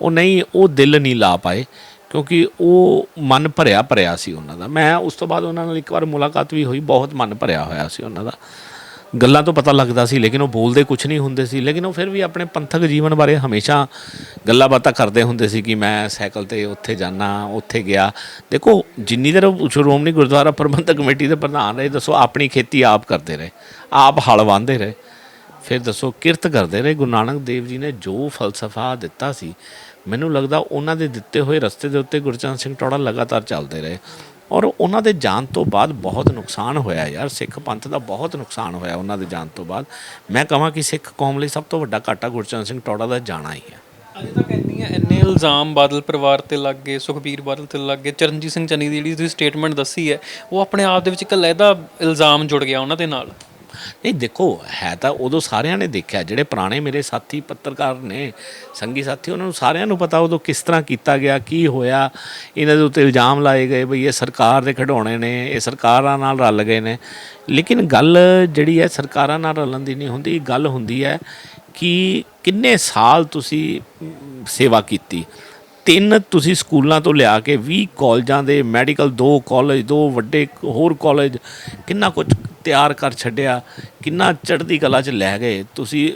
ਉਹ ਨਹੀਂ, ਉਹ ਦਿਲ ਨਹੀਂ ਲਾ ਪਾਏ, ਕਿਉਂਕਿ ਉਹ ਮਨ ਭਰਿਆ ਭਰਿਆ ਸੀ ਉਹਨਾਂ ਦਾ। ਮੈਂ ਉਸ ਤੋਂ ਬਾਅਦ ਉਹਨਾਂ ਨਾਲ ਇੱਕ ਵਾਰ ਮੁਲਾਕਾਤ ਵੀ ਹੋਈ, ਬਹੁਤ ਮਨ ਭਰਿਆ ਹੋਇਆ ਸੀ ਉਹਨਾਂ ਦਾ। ਗੱਲਾਂ ਤੋਂ ਪਤਾ ਲੱਗਦਾ ਸੀ, ਲੇਕਿਨ ਉਹ ਬੋਲਦੇ ਕੁਝ ਨਹੀਂ ਹੁੰਦੇ ਸੀ। ਲੇਕਿਨ ਉਹ ਫਿਰ ਵੀ ਆਪਣੇ ਪੰਥਕ ਜੀਵਨ ਬਾਰੇ ਹਮੇਸ਼ਾ ਗੱਲਾਂ ਬਾਤਾਂ ਕਰਦੇ ਹੁੰਦੇ ਸੀ ਕਿ ਮੈਂ ਸਾਈਕਲ ਤੇ ਉੱਥੇ ਜਾਣਾ ਉੱਥੇ ਗਿਆ। ਦੇਖੋ, ਜਿੰਨੀ ਦੇਰ ਉਹ ਸ਼੍ਰੋਮਣੀ ਗੁਰਦੁਆਰਾ ਪ੍ਰਬੰਧਕ ਕਮੇਟੀ ਦੇ ਪ੍ਰਧਾਨ ਰਹੇ, ਦੱਸੋ ਆਪਣੀ ਖੇਤੀ ਆਪ ਕਰਦੇ ਰਹੇ, ਆਪ ਹਲ ਵਾਹੁੰਦੇ ਰਹੇ। ਫਿਰ ਦੱਸੋ, ਕਿਰਤ ਕਰਦੇ ਰਹੇ। ਗੁਰੂ ਨਾਨਕ ਦੇਵ ਜੀ ਨੇ ਜੋ ਫਲਸਫਾ ਦਿੱਤਾ ਸੀ, ਮੈਨੂੰ ਲੱਗਦਾ ਉਹਨਾਂ ਦੇ ਦਿੱਤੇ ਹੋਏ ਰਸਤੇ ਦੇ ਉੱਤੇ ਗੁਰਚਰਨ ਸਿੰਘ ਟੌੜਾ ਲਗਾਤਾਰ ਚੱਲਦੇ ਰਹੇ। ਔਰ ਉਹਨਾਂ ਦੇ ਜਾਣ ਤੋਂ ਬਾਅਦ ਬਹੁਤ ਨੁਕਸਾਨ ਹੋਇਆ ਯਾਰ, ਸਿੱਖ ਪੰਥ ਦਾ ਬਹੁਤ ਨੁਕਸਾਨ ਹੋਇਆ ਉਹਨਾਂ ਦੇ ਜਾਣ ਤੋਂ ਬਾਅਦ। ਮੈਂ ਕਹਾਂ ਕਿ ਸਿੱਖ ਕੌਮ ਲਈ ਸਭ ਤੋਂ ਵੱਡਾ ਘਾਟਾ ਗੁਰਚਰਨ ਸਿੰਘ ਟੌੜਾ ਦਾ ਜਾਣਾ ਹੀ ਹੈ। ਅਜੇ ਤੱਕ ਇੰਨੀਆਂ ਇੰਨੇ ਇਲਜ਼ਾਮ ਬਾਦਲ ਪਰਿਵਾਰ ਤੇ ਲੱਗ ਗਏ, ਸੁਖਬੀਰ ਬਾਦਲ ਤੇ ਲੱਗ ਗਏ। ਚਰਨਜੀਤ ਸਿੰਘ ਚੰਨੀ ਦੀ ਜਿਹੜੀ ਤੁਸੀਂ ਸਟੇਟਮੈਂਟ ਦੱਸੀ ਹੈ, ਉਹ ਆਪਣੇ ਆਪ ਦੇ ਵਿੱਚ ਇੱਕ ਲਹਿਦਾ ਇਲਜ਼ਾਮ ਜੁੜ ਗਿਆ ਉਹਨਾਂ ਦੇ ਨਾਲ। ਨਹੀਂ, ਦੇਖੋ, ਹੈ ਤਾਂ ਉਦੋਂ ਸਾਰਿਆਂ ਨੇ ਦੇਖਿਆ, ਜਿਹੜੇ ਪੁਰਾਣੇ ਮੇਰੇ ਸਾਥੀ ਪੱਤਰਕਾਰ ਨੇ, ਸੰਗੀ ਸਾਥੀ, ਉਹਨਾਂ ਨੂੰ ਸਾਰਿਆਂ ਨੂੰ ਪਤਾ ਉਦੋਂ ਕਿਸ ਤਰ੍ਹਾਂ ਕੀਤਾ ਗਿਆ, ਕੀ ਹੋਇਆ, ਇਹਨਾਂ ਦੇ ਉੱਤੇ ਇਲਜ਼ਾਮ ਲਾਏ ਗਏ ਵੀ ਇਹ ਸਰਕਾਰ ਦੇ ਖਿਡੌਣੇ ਨੇ, ਇਹ ਸਰਕਾਰਾਂ ਨਾਲ ਰਲ ਗਏ ਨੇ। ਲੇਕਿਨ ਗੱਲ ਜਿਹੜੀ ਹੈ, ਸਰਕਾਰਾਂ ਨਾਲ ਰਲਣ ਦੀ ਨਹੀਂ ਹੁੰਦੀ ਗੱਲ ਹੁੰਦੀ ਹੈ ਕਿ ਕਿੰਨੇ ਸਾਲ ਤੁਸੀਂ ਸੇਵਾ ਕੀਤੀ ਤਿੰਨ ਤੁਸੀਂ ਸਕੂਲਾਂ ਤੋਂ ਲਿਆ ਕੇ 20 ਕਾਲਜਾਂ ਦੇ ਮੈਡੀਕਲ, ਦੋ ਕਾਲਜ, ਦੋ ਵੱਡੇ ਹੋਰ ਕਾਲਜ, ਕਿੰਨਾ ਕੁਝ ਤਿਆਰ ਕਰ ਛੱਡਿਆ, ਕਿੰਨਾ ਚੜ੍ਹਦੀ ਕਲਾ 'ਚ ਲੈ ਗਏ। ਤੁਸੀਂ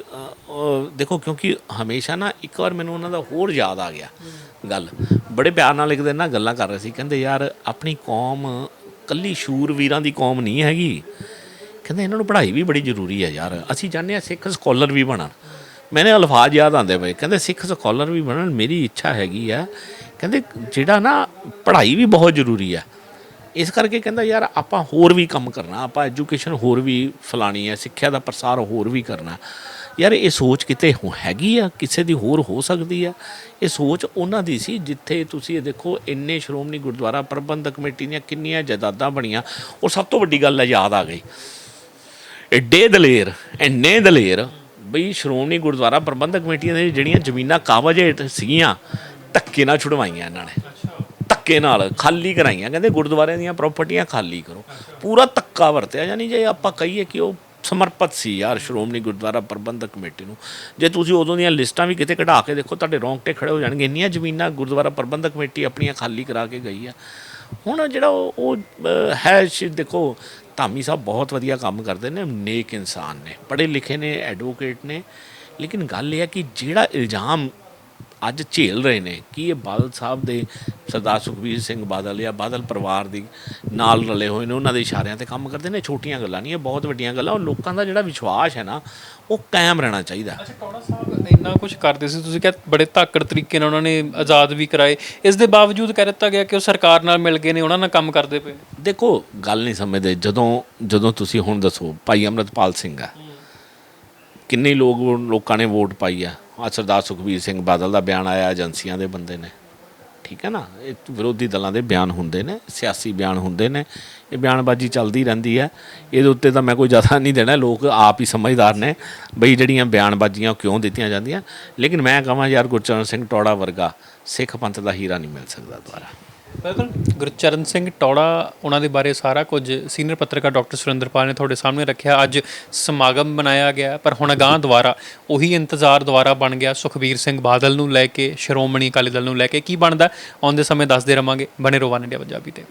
ਦੇਖੋ ਕਿਉਂਕਿ ਹਮੇਸ਼ਾ ਨਾ ਇੱਕ ਵਾਰ ਮੈਨੂੰ ਉਹਨਾਂ ਦਾ ਹੋਰ ਯਾਦ ਆ ਗਿਆ ਗੱਲ। ਬੜੇ ਪਿਆਰ ਨਾਲ ਇੱਕ ਦਿਨ ਨਾ ਗੱਲਾਂ ਕਰ ਰਹੇ ਸੀ, ਕਹਿੰਦੇ ਯਾਰ ਆਪਣੀ ਕੌਮ, ਕੱਲੀ ਸ਼ੂਰਵੀਰਾਂ ਦੀ ਕੌਮ ਨਹੀਂ ਹੈਗੀ। ਕਹਿੰਦੇ ਇਹਨਾਂ ਨੂੰ ਪੜ੍ਹਾਈ ਵੀ ਬੜੀ ਜ਼ਰੂਰੀ ਹੈ ਯਾਰ। ਅਸੀਂ ਚਾਹੁੰਦੇ ਹਾਂ ਸਿੱਖ ਸਕਾਲਰ ਵੀ ਬਣਨ। ਮੈਨੇ ਅਲਫਾਜ਼ ਯਾਦ ਆਉਂਦੇ ਪਏ। ਕਹਿੰਦੇ ਸਿੱਖ ਸਕਾਲਰ ਵੀ ਬਣਨ, ਮੇਰੀ ਇੱਛਾ ਹੈਗੀ ਆ। ਕਹਿੰਦੇ ਜਿਹੜਾ ਨਾ ਪੜ੍ਹਾਈ ਵੀ ਬਹੁਤ ਜ਼ਰੂਰੀ ਆ। ਇਸ ਕਰਕੇ ਕਹਿੰਦਾ ਯਾਰ ਆਪਾਂ ਹੋਰ ਵੀ ਕੰਮ ਕਰਨਾ, ਆਪਾਂ ਐਜੂਕੇਸ਼ਨ ਹੋਰ ਵੀ ਫਲਾਣੀ ਹੈ ਸਿੱਖਿਆ ਦਾ ਪ੍ਰਸਾਰ ਹੋਰ ਵੀ ਕਰਨਾ। ਯਾਰ ਇਹ ਸੋਚ ਕਿਤੇ ਹੈਗੀ ਆ? ਕਿਸੇ ਦੀ ਹੋਰ ਹੋ ਸਕਦੀ ਆ? ਇਹ ਸੋਚ ਉਹਨਾਂ ਦੀ ਸੀ ਜਿੱਥੇ ਤੁਸੀਂ ਇਹ ਦੇਖੋ, ਇੰਨੇ ਸ਼੍ਰੋਮਣੀ ਗੁਰਦੁਆਰਾ ਪ੍ਰਬੰਧਕ ਕਮੇਟੀ ਦੀਆਂ ਕਿੰਨੀਆਂ ਜਾਇਦਾਦਾਂ ਬਣੀਆਂ, ਉਹ ਸਭ ਤੋਂ ਵੱਡੀ ਗੱਲ ਹੈ ਯਾਦ ਆ ਗਈ। ਐਡੇ ਦਲੇਰ ਇੰਨੇ ਦਲੇਰ ਬਈ ਸ਼੍ਰੋਮਣੀ ਗੁਰਦੁਆਰਾ ਪ੍ਰਬੰਧਕ ਕਮੇਟੀਆਂ ਦੇ ਜਿਹੜੀਆਂ ਜ਼ਮੀਨਾਂ ਕਾਬਜ ਹੇਠ ਸੀਗੀਆਂ, ਧੱਕੇ ਨਾਲ ਛੁਡਵਾਈਆਂ ਇਹਨਾਂ ਨੇ। ਧੱਕੇ ਨਾਲ, ਖਾਲੀ ਕਰਾਈਆਂ। ਕਹਿੰਦੇ ਗੁਰਦੁਆਰਿਆਂ ਦੀਆਂ ਪ੍ਰਾਪਰਟੀਆਂ ਖਾਲੀ ਕਰੋ। ਪੂਰਾ ਧੱਕਾ ਵਰਤਿਆ ਯਾਨੀ ਜੇ ਆਪਾਂ ਕਹੀਏ ਕਿ ਉਹ ਸਮਰਪਿਤ ਸੀ ਯਾਰ ਸ਼੍ਰੋਮਣੀ ਗੁਰਦੁਆਰਾ ਪ੍ਰਬੰਧਕ ਕਮੇਟੀ ਨੂੰ। ਜੇ ਤੁਸੀਂ ਉਦੋਂ ਦੀਆਂ ਲਿਸਟਾਂ ਵੀ ਕਿਤੇ ਕਢਾ ਕੇ ਦੇਖੋ ਤੁਹਾਡੇ ਰੌਂਗਟੇ ਖੜੇ ਹੋ ਜਾਣਗੇ। ਇੰਨੀਆਂ ਜ਼ਮੀਨਾਂ ਗੁਰਦੁਆਰਾ ਪ੍ਰਬੰਧਕ ਕਮੇਟੀ ਆਪਣੀਆਂ ਖਾਲੀ ਕਰਾ ਕੇ ਗਈ ਆ। ਹੁਣ ਜਿਹੜਾ ਉਹ ਉਹ, ਹੈ ਦੇਖੋ ਧਾਮੀ ਸਾਹਿਬ ਬਹੁਤ ਵਧੀਆ ਕੰਮ ਕਰਦੇ ਨੇ ਨੇਕ ਇਨਸਾਨ ਨੇ। ਪੜ੍ਹੇ ਲਿਖੇ ਨੇ ਐਡਵੋਕੇਟ ਨੇ। ਲੇਕਿਨ ਗੱਲ ਇਹ ਹੈ ਕਿ ਜਿਹੜਾ ਇਲਜ਼ਾਮ ਅੱਜ ਝੇਲ ਰਹੇ ਨੇ। ਕਿ ਇਹ ਬਾਦਲ ਸਾਹਿਬ ਦੇ ਸਰਦਾਰ ਸੁਖਬੀਰ ਸਿੰਘ ਬਾਦਲ ਜਾਂ ਬਾਦਲ ਪਰਿਵਾਰ ਦੀ ਨਾਲ ਰਲੇ ਹੋਏ ਨੇ ਉਹਨਾਂ ਦੇ ਇਸ਼ਾਰਿਆਂ ਤੇ ਕੰਮ ਕਰਦੇ ਨੇ? ਛੋਟੀਆਂ ਗੱਲਾਂ ਨਹੀਂ ਇਹ ਬਹੁਤ ਵੱਡੀਆਂ ਗੱਲਾਂ। ਉਹ ਲੋਕਾਂ ਦਾ ਜਿਹੜਾ ਵਿਸ਼ਵਾਸ ਹੈ ਨਾ ਉਹ ਕਾਇਮ ਰਹਿਣਾ ਚਾਹੀਦਾ। ਅੱਛਾ ਟੋੜਾ ਸਾਹਿਬ ਇੰਨਾ ਕੁਝ ਕਰਦੇ ਸੀ ਤੁਸੀਂ ਕਿਹਾ ਬੜੇ ਧਾਕੜ ਤਰੀਕੇ ਨਾਲ ਉਹਨਾਂ ਨੇ ਆਜ਼ਾਦ ਵੀ ਕਰਾਏ। ਇਸ ਦੇ ਬਾਵਜੂਦ ਕਹਿ ਦਿੱਤਾ ਗਿਆ ਕਿ ਉਹ ਸਰਕਾਰ ਨਾਲ ਮਿਲ ਗਏ ਨੇ ਉਹਨਾਂ ਨਾਲ ਕੰਮ ਕਰਦੇ ਪਏ ਦੇਖੋ ਗੱਲ ਨਹੀਂ ਸਮਝਦੇ। ਜਦੋਂ ਜਦੋਂ ਤੁਸੀਂ ਹੁਣ ਦੱਸੋ ਭਾਈ ਅਮਰਤਪਾਲ ਸਿੰਘ ਆ ਕਿੰਨੇ ਲੋਕ ਲੋਕਾਂ ਨੇ ਵੋਟ ਪਾਈ ਆ? ਆ ਸਰਦਾਰ ਸੁਖਬੀਰ ਸਿੰਘ ਬਾਦਲ ਦਾ ਬਿਆਨ ਆਇਆ, ਏਜੰਸੀਆਂ ਦੇ ਬੰਦੇ ਨੇ। ਠੀਕ ਹੈ ਨਾ? ਇਹ ਵਿਰੋਧੀ ਦਲਾਂ ਦੇ ਬਿਆਨ ਹੁੰਦੇ ਨੇ, ਸਿਆਸੀ ਬਿਆਨ ਹੁੰਦੇ ਨੇ। ਇਹ ਬਿਆਨਬਾਜ਼ੀ ਚੱਲਦੀ ਰਹਿੰਦੀ ਹੈ। ਇਹਦੇ ਉੱਤੇ ਤਾਂ ਮੈਂ ਕੋਈ ਜ਼ਿਆਦਾ ਨਹੀਂ ਦੇਣਾ, ਲੋਕ ਆਪ ਹੀ ਸਮਝਦਾਰ ਨੇ ਬਈ ਜਿਹੜੀਆਂ ਬਿਆਨਬਾਜ਼ੀਆਂ ਉਹ ਕਿਉਂ ਦਿੱਤੀਆਂ ਜਾਂਦੀਆਂ। ਲੇਕਿਨ ਮੈਂ ਕਹਾਂ ਯਾਰ ਗੁਰਚਰਨ ਸਿੰਘ ਟੌੜਾ ਵਰਗਾ ਸਿੱਖ ਪੰਥ ਦਾ ਹੀਰਾ ਨਹੀਂ ਮਿਲ ਸਕਦਾ ਦੁਬਾਰਾ। ਬਿਲਕੁਲ ਗੁਰਚਰਨ ਸਿੰਘ ਟੌੜਾ, ਉਹਨਾਂ ਦੇ ਬਾਰੇ ਸਾਰਾ ਕੁਝ ਸੀਨੀਅਰ ਪੱਤਰਕਾਰ ਡਾਕਟਰ ਸੁਰਿੰਦਰਪਾਲ ਨੇ ਤੁਹਾਡੇ ਸਾਹਮਣੇ ਰੱਖਿਆ। ਅੱਜ ਸਮਾਗਮ ਬਣਾਇਆ ਗਿਆ, ਪਰ ਹੁਣ ਅਗਾਂਹ ਦੁਆਰਾ ਉਹੀ ਇੰਤਜ਼ਾਰ ਦੁਬਾਰਾ ਬਣ ਗਿਆ ਸੁਖਬੀਰ ਸਿੰਘ ਬਾਦਲ ਨੂੰ ਲੈ ਕੇ, ਸ਼੍ਰੋਮਣੀ ਅਕਾਲੀ ਦਲ ਨੂੰ ਲੈ ਕੇ। ਕੀ ਬਣਦਾ? ਆਉਂਦੇ ਸਮੇਂ ਦੱਸਦੇ ਰਵਾਂਗੇ। ਬਣੇ ਰੋਵਾਨ ਇੰਡੀਆ ਪੰਜਾਬੀ ਤੇ।